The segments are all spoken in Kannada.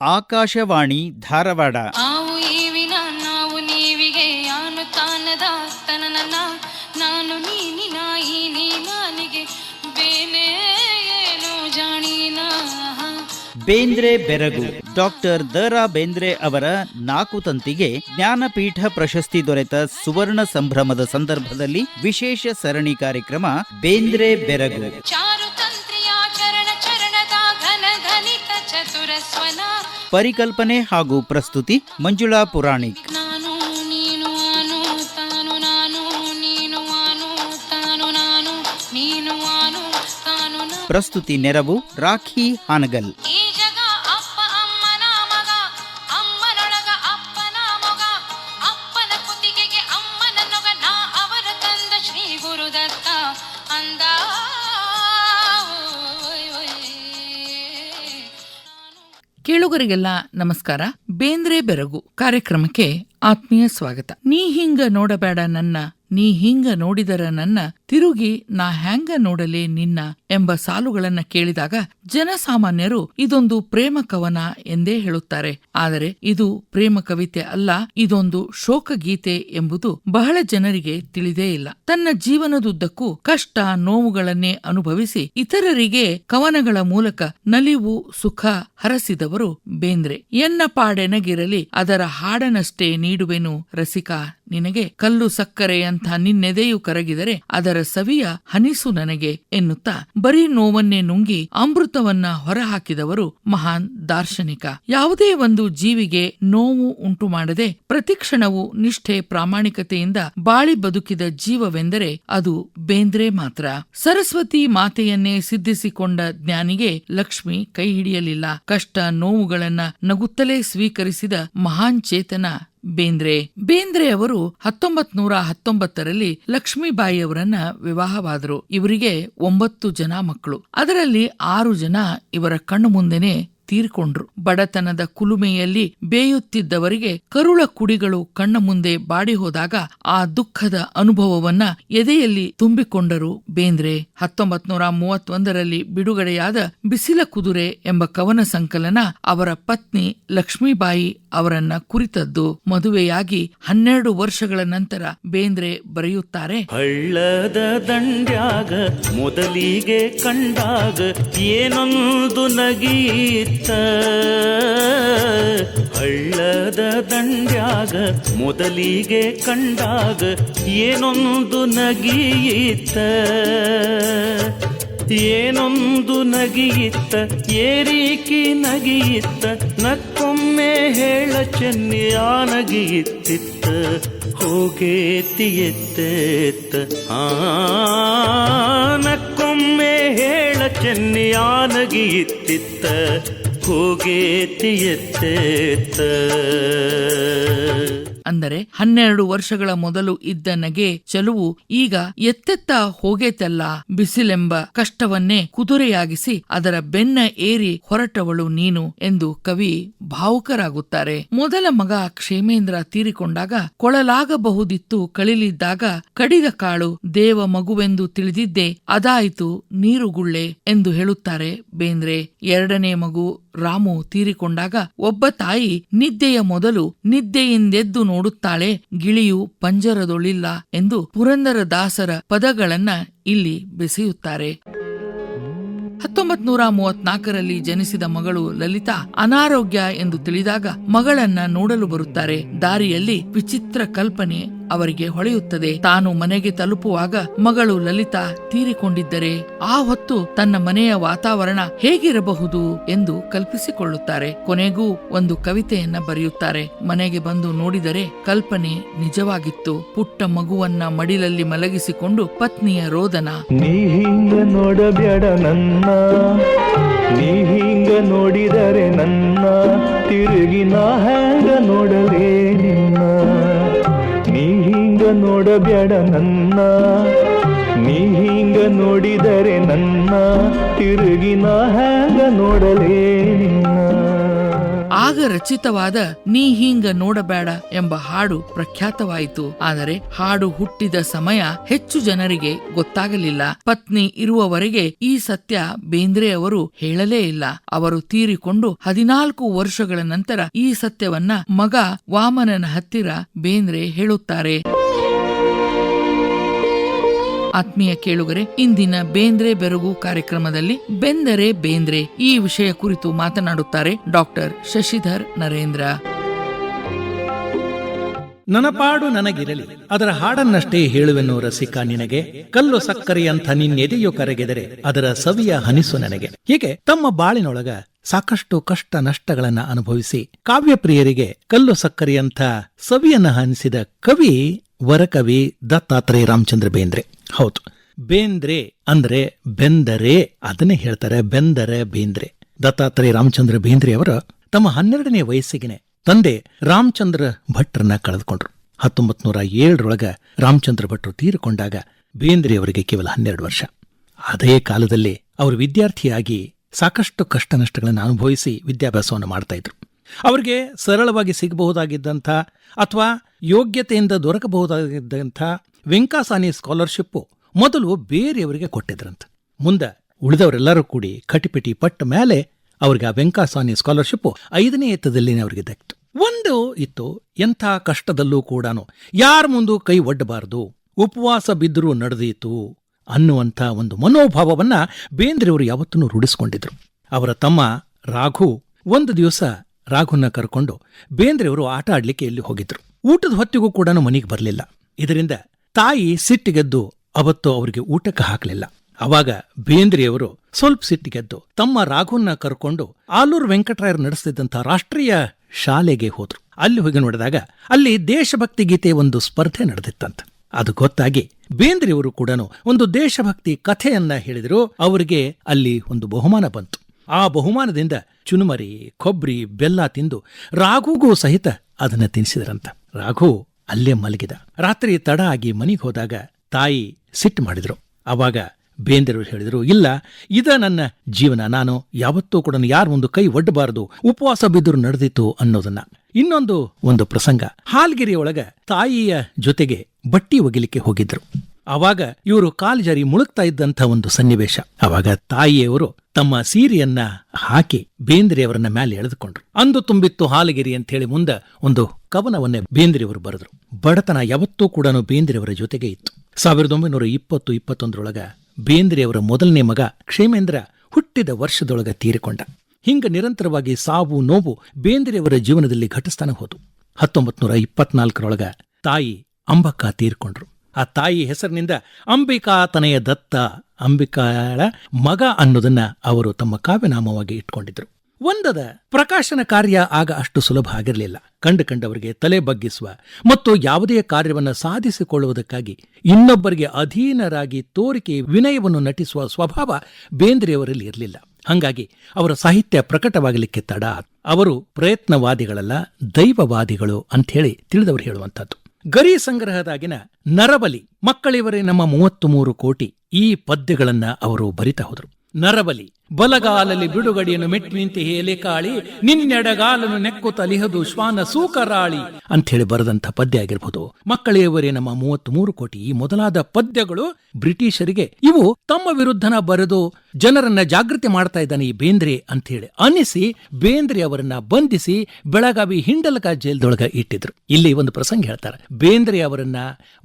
ಆಕಾಶವಾಣಿ ಧಾರವಾಡ. ನಾವು ಈವಿನ ನಾವು ನೀವಿಗೆ ಯಾನು ತಾನದ ತನನ ನಾನು ನೀನಿನ ಈ ನೀನಾನಿಗೆ ಬೇನೆ ಏನು ಜಾಣೀನ? ಬೇಂದ್ರೆ ಬೆರಗು. ಡಾಕ್ಟರ್ ದರಾ ಬೇಂದ್ರೆ ಅವರ ನಾಲ್ಕು ತಂತಿಗೆ ಜ್ಞಾನಪೀಠ ಪ್ರಶಸ್ತಿ ದೊರೆತ ಸುವರ್ಣ ಸಂಭ್ರಮದ ಸಂದರ್ಭದಲ್ಲಿ ವಿಶೇಷ ಸರಣಿ ಕಾರ್ಯಕ್ರಮ ಬೇಂದ್ರೆ ಬೆರಗು. ಚಾರು ಪರಿಕಲ್ಪನೆ ಹಾಗೂ ಪ್ರಸ್ತುತಿ ಮಂಜುಳಾ ಪುರಾಣಿಕ್. ಪ್ರಸ್ತುತಿ ನೆರವು ರಾಖಿ ಹಾನಗಲ್. ಕೇಳುಗರಿಗೆಲ್ಲ ನಮಸ್ಕಾರ. ಬೇಂದ್ರೆ ಬೆರಗು ಕಾರ್ಯಕ್ರಮಕ್ಕೆ ಆತ್ಮೀಯ ಸ್ವಾಗತ. ನೀ ಹಿಂಗ ನೋಡಬೇಡ ನನ್ನ, ನೀ ಹಿಂಗ ನೋಡಿದರ ನನ್ನ ತಿರುಗಿ ನಾ ಹ್ಯಾಂಗ ನೋಡಲೆ ನಿನ್ನ ಎಂಬ ಸಾಲುಗಳನ್ನ ಕೇಳಿದಾಗ ಜನಸಾಮಾನ್ಯರು ಇದೊಂದು ಪ್ರೇಮ ಕವನ ಎಂದೇ ಹೇಳುತ್ತಾರೆ. ಆದರೆ ಇದು ಪ್ರೇಮ ಕವಿತೆ ಅಲ್ಲ, ಇದೊಂದು ಶೋಕಗೀತೆ ಎಂಬುದು ಬಹಳ ಜನರಿಗೆ ತಿಳಿದೇ ಇಲ್ಲ. ತನ್ನ ಜೀವನದುದ್ದಕ್ಕೂ ಕಷ್ಟ ನೋವುಗಳನ್ನೇ ಅನುಭವಿಸಿ ಇತರರಿಗೆ ಕವನಗಳ ಮೂಲಕ ನಲಿವು, ಸುಖ ಹರಸಿದವರು ಬೇಂದ್ರೆ. ಎನ್ನ ಪಾಡೆನಗಿರಲಿ, ಅದರ ಹಾಡನಷ್ಟೇ ನೀಡುವೆನು ರಸಿಕಾ. ನಿನಗೆ ಕಲ್ಲು ಸಕ್ಕರೆಯಂಥ ನಿನ್ನೆದೆಯು ಕರಗಿದರೆ ಅದರ ಸವಿಯ ಹನಿಸು ನನಗೆ ಎನ್ನುತ್ತಾ ಬರೀ ನೋವನ್ನೇ ನುಂಗಿ ಅಮೃತವನ್ನ ಹೊರಹಾಕಿದವರು ಮಹಾನ್ ದಾರ್ಶನಿಕ. ಯಾವುದೇ ಒಂದು ಜೀವಿಗೆ ನೋವು ಉಂಟು ಮಾಡದೆ ಪ್ರತಿಕ್ಷಣವು ನಿಷ್ಠೆ ಪ್ರಾಮಾಣಿಕತೆಯಿಂದ ಬಾಳಿ ಬದುಕಿದ ಜೀವವೆಂದರೆ ಅದು ಬೇಂದ್ರೆ ಮಾತ್ರ. ಸರಸ್ವತಿ ಮಾತೆಯನ್ನೇ ಸಿದ್ಧಿಸಿಕೊಂಡ ಜ್ಞಾನಿಗೆ ಲಕ್ಷ್ಮಿ ಕೈ ಹಿಡಿಯಲಿಲ್ಲ. ಕಷ್ಟ ನೋವುಗಳನ್ನ ನಗುತ್ತಲೇ ಸ್ವೀಕರಿಸಿದ ಮಹಾನ್ ಚೇತನ ಬೇಂದ್ರೆ. ಬೇಂದ್ರೆ ಅವರು ಹತ್ತೊಂಬತ್ ನೂರ ಹತ್ತೊಂಬತ್ತರಲ್ಲಿ ಲಕ್ಷ್ಮೀಬಾಯಿಯವರನ್ನ ವಿವಾಹವಾದರು. ಇವರಿಗೆ ಒಂಬತ್ತು ಜನ ಮಕ್ಕಳು. ಅದರಲ್ಲಿ ಆರು ಜನ ಇವರ ಕಣ್ಣು ಮುಂದೆನೆ ತೀರ್ಕೊಂಡ್ರು. ಬಡತನದ ಕುಲುಮೆಯಲ್ಲಿ ಬೇಯುತ್ತಿದ್ದವರಿಗೆ ಕರುಳ ಕುಡಿಗಳು ಕಣ್ಣ ಮುಂದೆ ಬಾಡಿ ಹೋದಾಗ ಆ ದುಃಖದ ಅನುಭವವನ್ನ ಎದೆಯಲ್ಲಿ ತುಂಬಿಕೊಂಡರು ಬೇಂದ್ರೆ. ಹತ್ತೊಂಬತ್ ನೂರ ಮೂವತ್ತೊಂದರಲ್ಲಿ ಬಿಡುಗಡೆಯಾದ ಬಿಸಿಲ ಕುದುರೆ ಎಂಬ ಕವನ ಸಂಕಲನ ಅವರ ಪತ್ನಿ ಲಕ್ಷ್ಮೀಬಾಯಿ ಅವರನ್ನ ಕುರಿತದ್ದು. ಮದುವೆಯಾಗಿ ಹನ್ನೆರಡು ವರ್ಷಗಳ ನಂತರ ಬೇಂದ್ರೆ ಬರೆಯುತ್ತಾರೆ. ಹಳ್ಳದ ದಂಡ್ಯಾಗ ಮೊದಲಿಗೆ ಕಂಡಾಗ ಏನೊಂದು ನಗೀತ ಹಳ್ಳದ ದಂಡ್ಯಾಗ ಮೊದಲಿಗೆ ಕಂಡಾಗ ಏನೊಂದು ನಗಿಯಿತ್ತ ಏನೊಂದು ನಗಿಯಿತ್ತ ಏರಿಕಿ ನಗಿಯಿತ್ತ ನಕ್ಕೊಮ್ಮೆ ಹೇಳ ಚೆನ್ನಿಯ ನಗಿಯಿತ್ತಿತ್ತ ಹೋಗೇತಿ ಎತ್ತೆತ್ತ ಆ, ನಕ್ಕೊಮ್ಮೆ ಹೇಳ ಚೆನ್ನಿಯ ನಗಿಯಿತ್ತಿತ್ತ ಹೋಗೇತಿ ಎತ್ತೆತ್ತ ಅಂದರೆ ಹನ್ನೆರಡು ವರ್ಷಗಳ ಮೊದಲು ಇದ್ದ ನಗೆ ಚಲುವು ಈಗ ಎತ್ತೆತ್ತ ಹೋಗೇತಲ್ಲ. ಬಿಸಿಲೆಂಬ ಕಷ್ಟವನ್ನೇ ಕುದುರೆಯಾಗಿಸಿ ಅದರ ಬೆನ್ನ ಏರಿ ಹೊರಟವಳು ನೀನು ಎಂದು ಕವಿ ಭಾವುಕರಾಗುತ್ತಾರೆ. ಮೊದಲ ಮಗ ಕ್ಷೇಮೇಂದ್ರ ತೀರಿಕೊಂಡಾಗ ಕೊಳಲಾಗಬಹುದಿತ್ತು ಕಳಿಲಿದ್ದಾಗ ಕಡಿದ ಕಾಳು ದೇವ ಮಗುವೆಂದು ತಿಳಿದಿದ್ದೆ, ಅದಾಯಿತು ನೀರುಗುಳ್ಳೆ ಎಂದು ಹೇಳುತ್ತಾರೆ ಬೇಂದ್ರೆ. ಎರಡನೇ ಮಗು ರಾಮು ತೀರಿಕೊಂಡಾಗ ಒಬ್ಬ ತಾಯಿ ನಿದ್ದೆಯ ಮೊದಲು ನಿದ್ದೆಯಿಂದೆದ್ದು ನೋಡುತ್ತಾಳೆ, ಗಿಳಿಯು ಪಂಜರದೊಳಿಲ್ಲ ಎಂದು ಪುರಂದರ ದಾಸರ ಪದಗಳನ್ನ ಇಲ್ಲಿ ಬೆಸೆಯುತ್ತಾರೆ. ಹತ್ತೊಂಬತ್ ನೂರ ಮೂವತ್ನಾಲ್ಕರಲ್ಲಿ ಜನಿಸಿದ ಮಗಳು ಲಲಿತಾ ಅನಾರೋಗ್ಯ ಎಂದು ತಿಳಿದಾಗ ಮಗಳನ್ನ ನೋಡಲು ಬರುತ್ತಾರೆ. ದಾರಿಯಲ್ಲಿ ವಿಚಿತ್ರ ಕಲ್ಪನೆ ಅವರಿಗೆ ಹೊಳೆಯುತ್ತದೆ. ತಾನು ಮನೆಗೆ ತಲುಪುವಾಗ ಮಗಳು ಲಲಿತಾ ತೀರಿಕೊಂಡಿದ್ದರೆ ಆ ಹೊತ್ತು ತನ್ನ ಮನೆಯ ವಾತಾವರಣ ಹೇಗಿರಬಹುದು ಎಂದು ಕಲ್ಪಿಸಿಕೊಳ್ಳುತ್ತಾರೆ. ಕೊನೆಗೂ ಒಂದು ಕವಿತೆಯನ್ನ ಬರೆಯುತ್ತಾರೆ. ಮನೆಗೆ ಬಂದು ನೋಡಿದರೆ ಕಲ್ಪನೆ ನಿಜವಾಗಿತ್ತು. ಪುಟ್ಟ ಮಗುವನ್ನ ಮಡಿಲಲ್ಲಿ ಮಲಗಿಸಿಕೊಂಡು ಪತ್ನಿಯ ರೋದನ. ನೀ ಹಿಂಗ ನೋಡಬೇಡ ನನ್ನ. ನೀ ಹಿಂಗ ನೋಡಿದರೆ ನನ್ನ. ತಿರುಗಿ ನಾ ನೋಡಲೇ ನಿನ್ನ. ನೋಡಬೇಡ ನನ್ನ. ನೀ ಹಿಂಗ ನೋಡಿದರೆ ನನ್ನ. ತಿರುಗಿ ನಾ ಹ್ಯಾಂಗ ನೋಡಲೇ ಆಗ ರಚಿತವಾದ ನೀ ಹಿಂಗ ನೋಡಬೇಡ ಎಂಬ ಹಾಡು ಪ್ರಖ್ಯಾತವಾಯಿತು. ಆದರೆ ಹಾಡು ಹುಟ್ಟಿದ ಸಮಯ ಹೆಚ್ಚು ಜನರಿಗೆ ಗೊತ್ತಾಗಲಿಲ್ಲ. ಪತ್ನಿ ಇರುವವರೆಗೆ ಈ ಸತ್ಯ ಬೇಂದ್ರೆ ಅವರು ಹೇಳಲೇ ಇಲ್ಲ. ಅವರು ತೀರಿಕೊಂಡು ಹದಿನಾಲ್ಕು ವರ್ಷಗಳ ನಂತರ ಈ ಸತ್ಯವನ್ನ ಮಗ ವಾಮನನ ಹತ್ತಿರ ಬೇಂದ್ರೆ ಹೇಳುತ್ತಾರೆ. ಆತ್ಮೀಯ ಕೇಳುಗರೆ, ಇಂದಿನ ಬೇಂದ್ರೆ ಬೆರಗು ಕಾರ್ಯಕ್ರಮದಲ್ಲಿ ಬೆಂದರೆ ಬೇಂದ್ರೆ ಈ ವಿಷಯ ಕುರಿತು ಮಾತನಾಡುತ್ತಾರೆ ಡಾಕ್ಟರ್ ಶಶಿಧರ್ ನರೇಂದ್ರ. ನನಪಾಡು ನನಗಿರಲಿ, ಅದರ ಹಾಡನ್ನಷ್ಟೇ ಹೇಳುವೆನು ರಸಿಕ ನಿನಗೆ. ಕಲ್ಲು ಸಕ್ಕರೆಯಂಥ ನಿನ್ನೆದೆಯು ಕರಗೆದರೆ, ಅದರ ಸವಿಯ ಹನಿಸು ನನಗೆ. ಹೀಗೆ ತಮ್ಮ ಬಾಳಿನೊಳಗ ಸಾಕಷ್ಟು ಕಷ್ಟ ನಷ್ಟಗಳನ್ನ ಅನುಭವಿಸಿ, ಕಾವ್ಯಪ್ರಿಯರಿಗೆ ಕಲ್ಲು ಸಕ್ಕರೆಯಂಥ ಸವಿಯನ್ನ ಹನಿಸಿದ ಕವಿ ವರಕವಿ ದತ್ತಾತ್ರೇಯ ರಾಮಚಂದ್ರ ಬೇಂದ್ರೆ. ಹೌದು. ಬೇಂದ್ರೆ ಅಂದ್ರೆ ಬೆಂದರೆ ಅದನ್ನೇ ಹೇಳ್ತಾರೆ, ಬೆಂದರೆ ಬೇಂದ್ರೆ. ದತ್ತಾತ್ರೇಯ ರಾಮಚಂದ್ರ ಬೇಂದ್ರೆ ಅವರ ತಮ್ಮ ಹನ್ನೆರಡನೇ ವಯಸ್ಸಿಗೆ ತಂದೆ ರಾಮಚಂದ್ರ ಭಟ್ರನ್ನ ಕಳೆದುಕೊಂಡ್ರು. ಹತ್ತೊಂಬತ್ ನೂರ ಏಳರೊಳಗ ರಾಮಚಂದ್ರ ಭಟ್ರು ತೀರಿಕೊಂಡಾಗ ಬೇಂದ್ರೆ ಅವರಿಗೆ ಕೇವಲ ಹನ್ನೆರಡು ವರ್ಷ. ಅದೇ ಕಾಲದಲ್ಲಿ ಅವರು ವಿದ್ಯಾರ್ಥಿಯಾಗಿ ಸಾಕಷ್ಟು ಕಷ್ಟ ನಷ್ಟಗಳನ್ನು ಅನುಭವಿಸಿ ವಿದ್ಯಾಭ್ಯಾಸವನ್ನು ಮಾಡ್ತಾ ಇದ್ರು. ಅವರಿಗೆ ಸರಳವಾಗಿ ಸಿಗಬಹುದಾಗಿದ್ದಂಥ ಅಥವಾ ಯೋಗ್ಯತೆಯಿಂದ ದೊರಕಬಹುದಾಗಿದ್ದಂಥ ವೆಂಕಾಸಾನಿ ಸ್ಕಾಲರ್ಶಿಪ್ಪು ಮೊದಲು ಬೇರೆಯವರಿಗೆ ಕೊಟ್ಟಿದ್ರಂತ. ಮುಂದೆ ಉಳಿದವರೆಲ್ಲರೂ ಕೂಡಿ ಕಟಿಪಿಟಿ ಪಟ್ಟ ಮೇಲೆ ಅವರಿಗೆ ಆ ವೆಂಕಾಸಾನಿ ಸ್ಕಾಲರ್ಶಿಪ್ ಐದನೇ ಎತ್ತದಲ್ಲಿ ಅವರಿಗೆ ದಕ್ತು ಒಂದು ಇತ್ತು ಎಂಥ ಕಷ್ಟದಲ್ಲೂ ಕೂಡ ಯಾರ ಮುಂದೂ ಕೈ ಒಡ್ಡಬಾರದು, ಉಪವಾಸ ಬಿದ್ದರೂ ನಡೆದೀತು ಅನ್ನುವಂಥ ಒಂದು ಮನೋಭಾವವನ್ನ ಬೇಂದ್ರೆಯವರು ಯಾವತ್ತೂ ರೂಢಿಸಿಕೊಂಡಿದ್ರು. ಅವರ ತಮ್ಮ ರಾಘು ಒಂದು ದಿವಸ ರಾಘುನ ಕರ್ಕೊಂಡು ಬೇಂದ್ರೆಯವರು ಆಟ ಆಡ್ಲಿಕ್ಕೆ ಎಲ್ಲಿ ಹೋಗಿದ್ರು. ಊಟದ ಹೊತ್ತಿಗೂ ಕೂಡ ಮನೆಗೆ ಬರಲಿಲ್ಲ. ಇದರಿಂದ ತಾಯಿ ಸಿಟ್ಟಿಗೆದ್ದು ಅವತ್ತು ಅವರಿಗೆ ಊಟಕ್ಕೆ ಹಾಕಲಿಲ್ಲ. ಅವಾಗ ಬೇಂದ್ರೆಯವರು ಸ್ವಲ್ಪ ಸಿಟ್ಟಿಗೆದ್ದು ತಮ್ಮ ರಾಘುನ ಕರ್ಕೊಂಡು ಆಲೂರು ವೆಂಕಟರಾಯರು ನಡೆಸ್ತಿದ್ದಂಥ ರಾಷ್ಟ್ರೀಯ ಶಾಲೆಗೆ ಹೋದ್ರು. ಅಲ್ಲಿ ಹೋಗಿ ನೋಡಿದಾಗ ಅಲ್ಲಿ ದೇಶಭಕ್ತಿ ಗೀತೆ ಒಂದು ಸ್ಪರ್ಧೆ ನಡೆದಿತ್ತಂತ. ಅದು ಗೊತ್ತಾಗಿ ಬೇಂದ್ರಿಯವರು ಕೂಡ ಒಂದು ದೇಶಭಕ್ತಿ ಕಥೆಯನ್ನ ಹೇಳಿದರು. ಅವರಿಗೆ ಅಲ್ಲಿ ಒಂದು ಬಹುಮಾನ ಬಂತು. ಆ ಬಹುಮಾನದಿಂದ ಚುನುಮರಿ ಕೊಬ್ಬರಿ ಬೆಲ್ಲ ತಿಂದು ರಾಘುಗೂ ಸಹಿತ ಅದನ್ನ ತಿನ್ನಿಸಿದ್ರಂತ ರಾಘು ಅಲ್ಲೇ ಮಲಗಿದ. ರಾತ್ರಿ ತಡ ಆಗಿ ಮನೆಗೆ ಹೋದಾಗ ತಾಯಿ ಸಿಟ್ಟು ಮಾಡಿದ್ರು. ಅವಾಗ ಬೇಂದ್ರರು ಹೇಳಿದ್ರು, ಇಲ್ಲ, ಇದ ನನ್ನ ಜೀವನ. ನಾನು ಯಾವತ್ತೂ ಕೂಡ ಯಾರ ಒಂದು ಕೈ ಒಡ್ಡಬಾರದು ಉಪವಾಸ ಬಿದ್ದರು ನಡೆದಿತ್ತು ಅನ್ನೋದನ್ನ. ಇನ್ನೊಂದು ಒಂದು ಪ್ರಸಂಗ. ಹಾಲ್ಗಿರಿಯೊಳಗ ತಾಯಿಯ ಜೊತೆಗೆ ಬಟ್ಟಿ ಒಗಿಲಿಕ್ಕೆ ಹೋಗಿದ್ರು. ಅವಾಗ ಇವರು ಕಾಲು ಜಾರಿ ಮುಳುಗ್ತಾ ಇದ್ದಂಥ ಒಂದು ಸನ್ನಿವೇಶ. ಅವಾಗ ತಾಯಿಯವರು ತಮ್ಮ ಸೀರೆಯನ್ನ ಹಾಕಿ ಬೇಂದ್ರೆಯವರನ್ನ ಮೇಲೆ ಎಳೆದುಕೊಂಡ್ರು. ಅಂದು ತುಂಬಿತ್ತು ಹಾಲಗಿರಿ ಅಂತ ಹೇಳಿ ಮುಂದೆ ಒಂದು ಕವನವನ್ನೇ ಬೇಂದ್ರೆಯವರು ಬರೆದ್ರು. ಬಡತನ ಯಾವತ್ತೂ ಕೂಡ ಬೇಂದ್ರೆಯವರ ಜೊತೆಗೆ ಇತ್ತು. ಸಾವಿರದ ಒಂಬೈನೂರ ಇಪ್ಪತ್ತು, ಇಪ್ಪತ್ತೊಂದರೊಳಗ ಬೇಂದ್ರೆಯವರ ಮೊದಲನೇ ಮಗ ಕ್ಷೇಮೇಂದ್ರ ಹುಟ್ಟಿದ ವರ್ಷದೊಳಗ ತೀರಿಕೊಂಡ. ಹಿಂಗ ನಿರಂತರವಾಗಿ ಸಾವು, ನೋವು ಬೇಂದ್ರೆಯವರ ಜೀವನದಲ್ಲಿ ಘಟಿಸ್ತಾನೆ ಹೋದು ಹತ್ತೊಂಬತ್ ನೂರ ಇಪ್ಪತ್ನಾಲ್ಕರೊಳಗ ತಾಯಿ ಅಂಬಕ್ಕ ತೀರ್ಕೊಂಡ್ರು. ಆ ತಾಯಿ ಹೆಸರಿನಿಂದ ಅಂಬಿಕಾತನೆಯ ದತ್ತ ಅಂಬಿಕಾಳ ಮಗ ಅನ್ನೋದನ್ನ ಅವರು ತಮ್ಮ ಕಾವ್ಯನಾಮವಾಗಿ ಇಟ್ಕೊಂಡಿದ್ರು. ಒಂದದ ಪ್ರಕಾಶನ ಕಾರ್ಯ ಆಗ ಅಷ್ಟು ಸುಲಭ ಆಗಿರಲಿಲ್ಲ. ಕಂಡು ಕಂಡವರಿಗೆ ತಲೆ ಬಗ್ಗಿಸುವ ಮತ್ತು ಯಾವುದೇ ಕಾರ್ಯವನ್ನು ಸಾಧಿಸಿಕೊಳ್ಳುವುದಕ್ಕಾಗಿ ಇನ್ನೊಬ್ಬರಿಗೆ ಅಧೀನರಾಗಿ ತೋರಿಕೆ ವಿನಯವನ್ನು ನಟಿಸುವ ಸ್ವಭಾವ ಬೇಂದ್ರೆಯವರಲ್ಲಿ ಇರಲಿಲ್ಲ. ಹಂಗಾಗಿ ಅವರ ಸಾಹಿತ್ಯ ಪ್ರಕಟವಾಗಲಿಕ್ಕೆ ತಡ. ಅವರು ಪ್ರಯತ್ನವಾದಿಗಳಲ್ಲ, ದೈವವಾದಿಗಳು ಅಂಥೇಳಿ ತಿಳಿದವರು ಹೇಳುವಂಥದ್ದು. ಗರಿ ಸಂಗ್ರಹದಾಗಿನ ನರಬಲಿ ಮಕ್ಕಳಿವರೇ ನಮ್ಮ ಮೂವತ್ತು ಮೂರು ಕೋಟಿ ಈ ಪದ್ಯಗಳನ್ನ ಅವರು ಬರಿತಾ ಹೋದರು. ನರಬಲಿ ಬಲಗಾಲಲ್ಲಿ ಬಿಡುಗಡೆಯನ್ನು ಮೆಟ್ಟಿ ನಿಂತಿ ಹೇಲೆಕಾಳಿ ಕಾಳಿ, ನಿನ್ನೆಡಗಾಲನ್ನು ನೆಕ್ಕು ತಲಿಹದು ಶ್ವಾನ ಸೂಕರಾಳಿ ಹೇಳಿ ಬರೆದಂಥ ಪದ್ಯ ಆಗಿರ್ಬೋದು. ಮಕ್ಕಳೆಯವರೇ ನಮ್ಮ ಮೂವತ್ತ್ ಮೂರು ಕೋಟಿ ಈ ಮೊದಲಾದ ಪದ್ಯಗಳು ಬ್ರಿಟಿಷರಿಗೆ ಇವು ತಮ್ಮ ವಿರುದ್ಧನ ಬರೆದು ಜನರನ್ನ ಜಾಗೃತಿ ಮಾಡ್ತಾ ಇದ್ದಾನೆ ಈ ಬೇಂದ್ರೆ ಅಂಥೇಳಿ ಅನಿಸಿ ಬೇಂದ್ರೆ ಅವರನ್ನ ಬಂಧಿಸಿ ಬೆಳಗಾವಿ ಹಿಂಡಲಕ ಜೈಲ್ದೊಳಗ ಇಟ್ಟಿದ್ರು. ಇಲ್ಲಿ ಒಂದು ಪ್ರಸಂಗ ಹೇಳ್ತಾರೆ. ಬೇಂದ್ರೆ ಅವರನ್ನ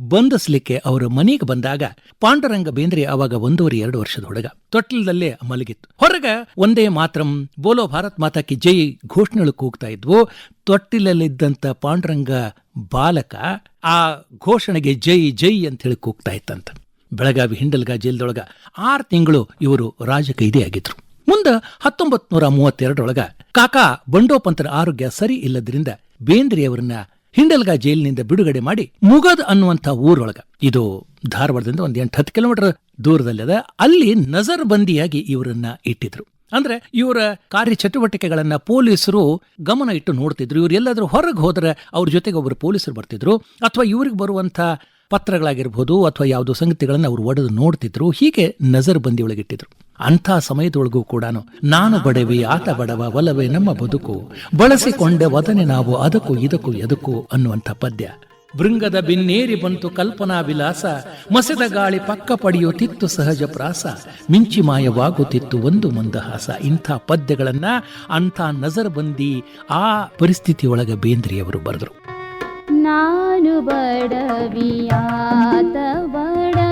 ಬಂಧಿಸ್ಲಿಕ್ಕೆ ಅವರು ಮನೆಗೆ ಬಂದಾಗ ಪಾಂಡುರಂಗ ಬೇಂದ್ರೆ ಅವಾಗ ಒಂದೂವರೆ ಎರಡು ವರ್ಷದ ಹುಡುಗ ತೊಟ್ಟಲದಲ್ಲೇ ಮಲಗಿತ್ತು. ಹೊರಗ ಒಂದೇ ಮಾತ್ರಂ, ಬೋಲೋ ಭಾರತ್ ಮಾತಾಕಿ ಜೈ ಘೋಷಣೆಗಳು ಕೂಗ್ತಾ ಇದ್ವು. ತೊಟ್ಟಿಲಲ್ಲಿದ್ದಂತ ಪಾಂಡುರಂಗ ಬಾಲಕ ಆ ಘೋಷಣೆಗೆ ಜೈ ಜೈ ಅಂತ ಹೇಳಿ ಕೂಗ್ತಾ ಇತ್ತಂತ. ಬೆಳಗಾವಿ ಹಿಂಡಲ್ಗ ಜೈಲ್ದೊಳಗ ಆರು ತಿಂಗಳು ಇವರು ರಾಜಕೈದಿ ಆಗಿದ್ರು. ಮುಂದ ಹತ್ತೊಂಬತ್ ನೂರ ಮೂವತ್ತೆರಡರೊಳಗ ಕಾಕಾ ಬಂಡೋಪಂತರ ಆರೋಗ್ಯ ಸರಿ ಇಲ್ಲದ್ರಿಂದ ಬೇಂದ್ರೆಯವರನ್ನ ಹಿಂಡಲ್ಗ ಜೈಲಿನಿಂದ ಬಿಡುಗಡೆ ಮಾಡಿ ಮುಗದ್ ಅನ್ನುವಂಥ ಊರೊಳಗ. ಇದು ಧಾರವಾಡದಿಂದ ಒಂದ್ ಎಂಟು ಹತ್ತು ಕಿಲೋಮೀಟರ್ ದೂರದಲ್ಲದ. ಅಲ್ಲಿ ನಜರ್ ಬಂದಿಯಾಗಿ ಇವರನ್ನ ಇಟ್ಟಿದ್ರು. ಅಂದ್ರೆ ಇವರ ಕಾರ್ಯ ಚಟುವಟಿಕೆಗಳನ್ನ ಪೊಲೀಸರು ಗಮನ ಇಟ್ಟು ನೋಡ್ತಿದ್ರು. ಇವ್ರು ಎಲ್ಲಾದ್ರೂ ಹೊರಗೆ ಹೋದ್ರೆ ಅವ್ರ ಜೊತೆಗೆ ಒಬ್ಬರು ಪೊಲೀಸರು ಬರ್ತಿದ್ರು. ಅಥವಾ ಇವ್ರಿಗೆ ಬರುವಂತ ಪತ್ರಗಳಾಗಿರ್ಬೋದು ಅಥವಾ ಯಾವುದೋ ಸಂಗತಿಗಳನ್ನು ಅವರು ಒಡೆದು ನೋಡ್ತಿದ್ರು ಹೀಗೆ ನಜರ್ ಬಂದಿ ಒಳಗಿಟ್ಟಿದ್ರು ಅಂಥ ಸಮಯದೊಳಗೂ ಕೂಡ ನಾನು ಬಡವಿ ಆತ ಬಡವ ಒಲವೇ ನಮ್ಮ ಬದುಕು. ಬಳಸಿಕೊಂಡೆ ವದನೆ ನಾವು ಅದಕ್ಕೂ ಇದಕ್ಕೂ ಎದಕ್ಕೂ ಅನ್ನುವಂಥ ಪದ್ಯ. ಭೃಂಗದ ಬಿನ್ನೇರಿ ಬಂತು ಕಲ್ಪನಾ ವಿಲಾಸ ಮಸೆದ ಗಾಳಿ ಪಕ್ಕ ಪಡೆಯುತ್ತಿತ್ತು ಸಹಜ ಪ್ರಾಸ ಮಿಂಚಿ ಮಾಯವಾಗುತ್ತಿತ್ತು ಒಂದು ಮಂದಹಾಸ. ಇಂಥ ಪದ್ಯಗಳನ್ನ ಅಂಥ ನಜರ್ ಬಂದಿ ಆ ಪರಿಸ್ಥಿತಿಯೊಳಗೆ ಬೇಂದ್ರಿಯವರು ಬರೆದರು. बडव्या तड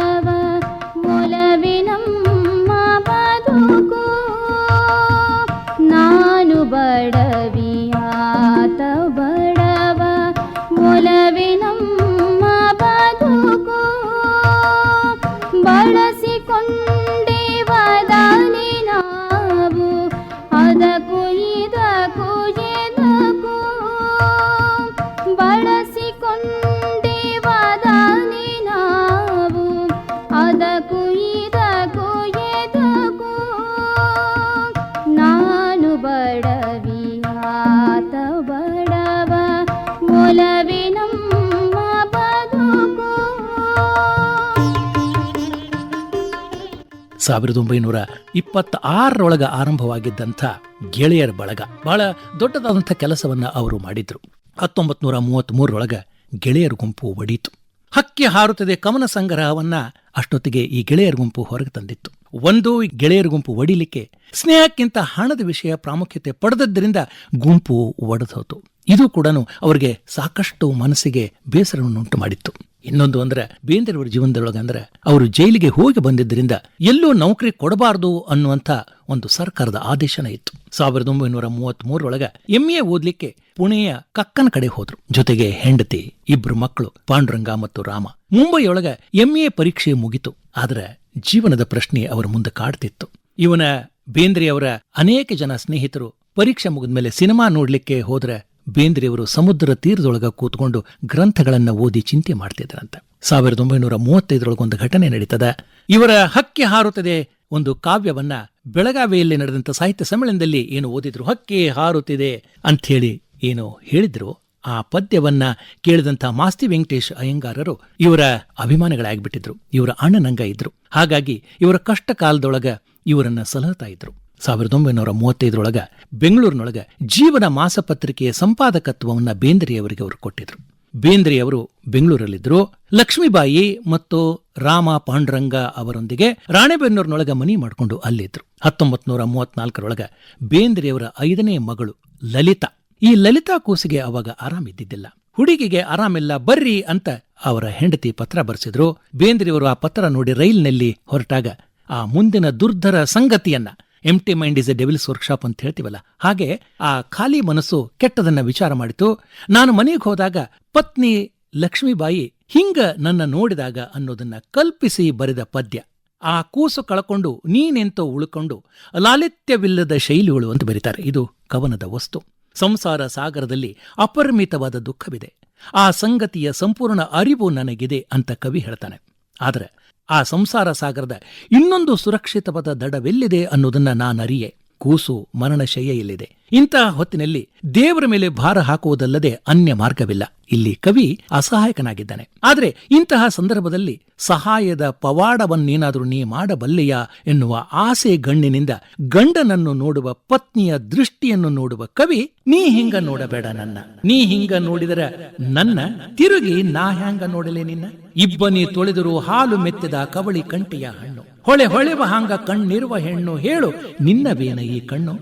ಸಾವಿರದ ಒಂಬೈನೂರ ಇಪ್ಪತ್ತ ಆರರೊಳಗ ಆರಂಭವಾಗಿದ್ದಂಥ ಗೆಳೆಯರ ಬಳಗ. ಬಹಳ ದೊಡ್ಡದಾದಂಥ ಕೆಲಸವನ್ನ ಅವರು ಮಾಡಿದ್ರು. ಹತ್ತೊಂಬತ್ತು ನೂರ ಮೂವತ್ತ್ಮೂರರೊಳಗ ಗೆಳೆಯರ ಗುಂಪು ಒಡೀತು. ಹಕ್ಕಿ ಹಾರುತ್ತದೆ ಕವನ ಸಂಗ್ರಹವನ್ನ ಅಷ್ಟೊತ್ತಿಗೆ ಈ ಗೆಳೆಯರ ಗುಂಪು ಹೊರಗೆ ತಂದಿತ್ತು. ಒಂದು ಗೆಳೆಯರ ಗುಂಪು ಒಡಿಲಿಕ್ಕೆ ಸ್ನೇಹಕ್ಕಿಂತ ಹಣದ ವಿಷಯ ಪ್ರಾಮುಖ್ಯತೆ ಪಡೆದದ್ದರಿಂದ ಗುಂಪು ಒಡೆದೋತು. ಇದು ಕೂಡ ಅವರಿಗೆ ಸಾಕಷ್ಟು ಮನಸ್ಸಿಗೆ ಬೇಸರವನ್ನುಂಟು ಮಾಡಿತ್ತು ಇನ್ನೊಂದು ಅಂದ್ರೆ ಬೇಂದ್ರವರ ಜೀವನದೊಳಗೆ ಅಂದ್ರೆ ಅವರು ಜೈಲಿಗೆ ಹೋಗಿ ಬಂದಿದ್ದರಿಂದ ಎಲ್ಲೂ ನೌಕರಿ ಕೊಡಬಾರದು ಅನ್ನುವಂಥ ಒಂದು ಸರ್ಕಾರದ ಆದೇಶನ ಇತ್ತು. ಸಾವಿರದ ಒಂಬೈನೂರ ಮೂವತ್ತ್ ಮೂರರೊಳಗ ಎಂಎ ಓದ್ಲಿಕ್ಕೆ ಪುಣೆಯ ಕಕ್ಕನ ಕಡೆ ಹೋದ್ರು. ಜೊತೆಗೆ ಹೆಂಡತಿ, ಇಬ್ರು ಮಕ್ಕಳು, ಪಾಂಡುರಂಗ ಮತ್ತು ರಾಮ. ಮುಂಬೈಯೊಳಗ ಎಂಎ ಪರೀಕ್ಷೆ ಮುಗಿತು. ಆದರೆ ಜೀವನದ ಪ್ರಶ್ನೆ ಅವರ ಮುಂದೆ ಕಾಡ್ತಿತ್ತು. ಇವನ ಬೇಂದ್ರೆಯವರ ಅನೇಕ ಜನ ಸ್ನೇಹಿತರು ಪರೀಕ್ಷೆ ಮುಗಿದ್ಮೇಲೆ ಸಿನಿಮಾ ನೋಡ್ಲಿಕ್ಕೆ ಹೋದ್ರೆ ಬೇಂದ್ರೆಯವರು ಸಮುದ್ರ ತೀರದೊಳಗ ಕೂತ್ಕೊಂಡು ಗ್ರಂಥಗಳನ್ನ ಓದಿ ಚಿಂತೆ ಮಾಡ್ತಿದ್ರಂತೆ ಸಾವಿರದ ಒಂಬೈನೂರ ಮೂವತ್ತೈದರೊಳಗೊಂದು ಘಟನೆ ನಡೀತದ. ಇವರ ಹಕ್ಕಿ ಹಾರುತ್ತದೆ ಒಂದು ಕಾವ್ಯವನ್ನ ಬೆಳಗಾವಿಯಲ್ಲಿ ನಡೆದಂತ ಸಾಹಿತ್ಯ ಸಮ್ಮೇಳನದಲ್ಲಿ ಏನು ಓದಿದ್ರು ಹಕ್ಕಿ ಹಾರುತ್ತಿದೆ ಅಂಥೇಳಿ ಏನು ಹೇಳಿದ್ರು. ಆ ಪದ್ಯವನ್ನ ಕೇಳಿದಂಥ ಮಾಸ್ತಿ ವೆಂಕಟೇಶ್ ಅಯ್ಯಂಗಾರರು ಇವರ ಅಭಿಮಾನಿಗಳಾಗ್ಬಿಟ್ಟಿದ್ರು. ಇವರ ಅಣ್ಣನಂಗ ಇದ್ರು. ಹಾಗಾಗಿ ಇವರ ಕಷ್ಟ ಕಾಲದೊಳಗ ಇವರನ್ನ ಸಲಹತಾ ಇದ್ರು. ಸಾವಿರದ ಒಂಬೈನೂರ ಮೂವತ್ತೈದರೊಳಗ ಬೆಂಗಳೂರಿನೊಳಗ ಜೀವನ ಮಾಸಪತ್ರಿಕೆಯ ಸಂಪಾದಕತ್ವವನ್ನು ಬೇಂದ್ರೆಯವರಿಗೆ ಅವರು ಕೊಟ್ಟಿದ್ರು. ಬೇಂದ್ರೆಯವರು ಬೆಂಗಳೂರಲ್ಲಿದ್ದರು. ಲಕ್ಷ್ಮೀಬಾಯಿ ಮತ್ತು ರಾಮ ಪಾಂಡುರಂಗ ಅವರೊಂದಿಗೆ ರಾಣೆಬೆನ್ನೂರಿನೊಳಗೆ ಮನಿ ಮಾಡಿಕೊಂಡು ಅಲ್ಲಿದ್ರು ಹತ್ತೊಂಬತ್ ನೂರ ಮೂವತ್ನಾಲ್ಕರೊಳಗ ಬೇಂದ್ರೆಯವರ ಐದನೇ ಮಗಳು ಲಲಿತಾ. ಈ ಲಲಿತಾ ಕೂಸಿಗೆ ಅವಾಗ ಆರಾಮಿದ್ದಿದ್ದಿಲ್ಲ ಹುಡುಗಿಗೆ ಆರಾಮಿಲ್ಲ, ಬರ್ರಿ ಅಂತ ಅವರ ಹೆಂಡತಿ ಪತ್ರ ಬರೆಸಿದ್ರು. ಬೇಂದ್ರೆಯವರು ಆ ಪತ್ರ ನೋಡಿ ರೈಲ್ನಲ್ಲಿ ಹೊರಟಾಗ ಆ ಮುಂದಿನ ದುರ್ಧರ ಸಂಗತಿಯನ್ನ empty mind is a devil's workshop ಅಂತ ಹೇಳ್ತೀವಲ್ಲ. ಹಾಗೆ ಆ ಖಾಲಿ ಮನಸ್ಸು ಕೆಟ್ಟದನ್ನ ವಿಚಾರ ಮಾಡಿತು. ನಾನು ಮನೆಗೆ ಹೋದಾಗ ಪತ್ನಿ ಲಕ್ಷ್ಮೀಬಾಯಿ ಹಿಂಗ ನನ್ನ ನೋಡಿದಾಗ ಅನ್ನೋದನ್ನ ಕಲ್ಪಿಸಿ ಬರೆದ ಪದ್ಯ. ಆ ಕೂಸು ಕಳಕೊಂಡು ನೀನೆಂತೋ ಉಳ್ಕೊಂಡು ಲಾಲಿತ್ಯವಿಲ್ಲದ ಶೈಲಿಗಳು ಅಂತ ಬರೀತಾರೆ. ಇದು ಕವನದ ವಸ್ತು. ಸಂಸಾರ ಸಾಗರದಲ್ಲಿ ಅಪರಿಮಿತವಾದ ದುಃಖವಿದೆ. ಆ ಸಂಗತಿಯ ಸಂಪೂರ್ಣ ಅರಿವು ನನಗಿದೆ ಅಂತ ಕವಿ ಹೇಳ್ತಾನೆ. ಆದರೆ ಆ ಸಂಸಾರ ಸಾಗರದ ಇನ್ನೊಂದು ಸುರಕ್ಷಿತವಾದ ದಡವೆಲ್ಲಿದೆ ಅನ್ನೋದನ್ನ ನಾನರಿಯೆ. ಕೂಸು ಮರಣಶಯ್ಯೆಯಲ್ಲಿದೆ ಇಂತಹ ಹೊತ್ತಿನಲ್ಲಿ ದೇವರ ಮೇಲೆ ಭಾರ ಹಾಕುವುದಲ್ಲದೆ ಅನ್ಯ ಮಾರ್ಗವಿಲ್ಲ. ಇಲ್ಲಿ ಕವಿ ಅಸಹಾಯಕನಾಗಿದ್ದಾನೆ. ಆದರೆ ಇಂತಹ ಸಂದರ್ಭದಲ್ಲಿ ಸಹಾಯದ ಪವಾಡವನ್ನೇನಾದರೂ ನೀ ಮಾಡಬಲ್ಲೆಯಾ ಎನ್ನುವ ಆಸೆ ಗಣ್ಣಿನಿಂದ ಗಂಡನನ್ನು ನೋಡುವ ಪತ್ನಿಯ ದೃಷ್ಟಿಯನ್ನು ನೋಡುವ ಕವಿ, ನೀ ಹಿಂಗ ನೋಡಬೇಡ ನನ್ನ. ನೀ ಹಿಂಗ ನೋಡಿದರ ನನ್ನ ತಿರುಗಿ ನಾ ಹ್ಯಾಂಗ ನೋಡಲೆ ನಿನ್ನ? ಇಬ್ಬನಿ ತೊಳೆದರು ಹಾಲು ಮೆತ್ತಿದ ಕವಳಿ ಕಂಟಿಯ ಹಣ್ಣು. ಹೊಳೆ ಹೊಳೆವ ಹಾಂಗ ಕಣ್ಣಿರುವ ಹೆಣ್ಣು ಹೇಳು ನಿನ್ನವೇನ ಈ ಕಣ್ಣು?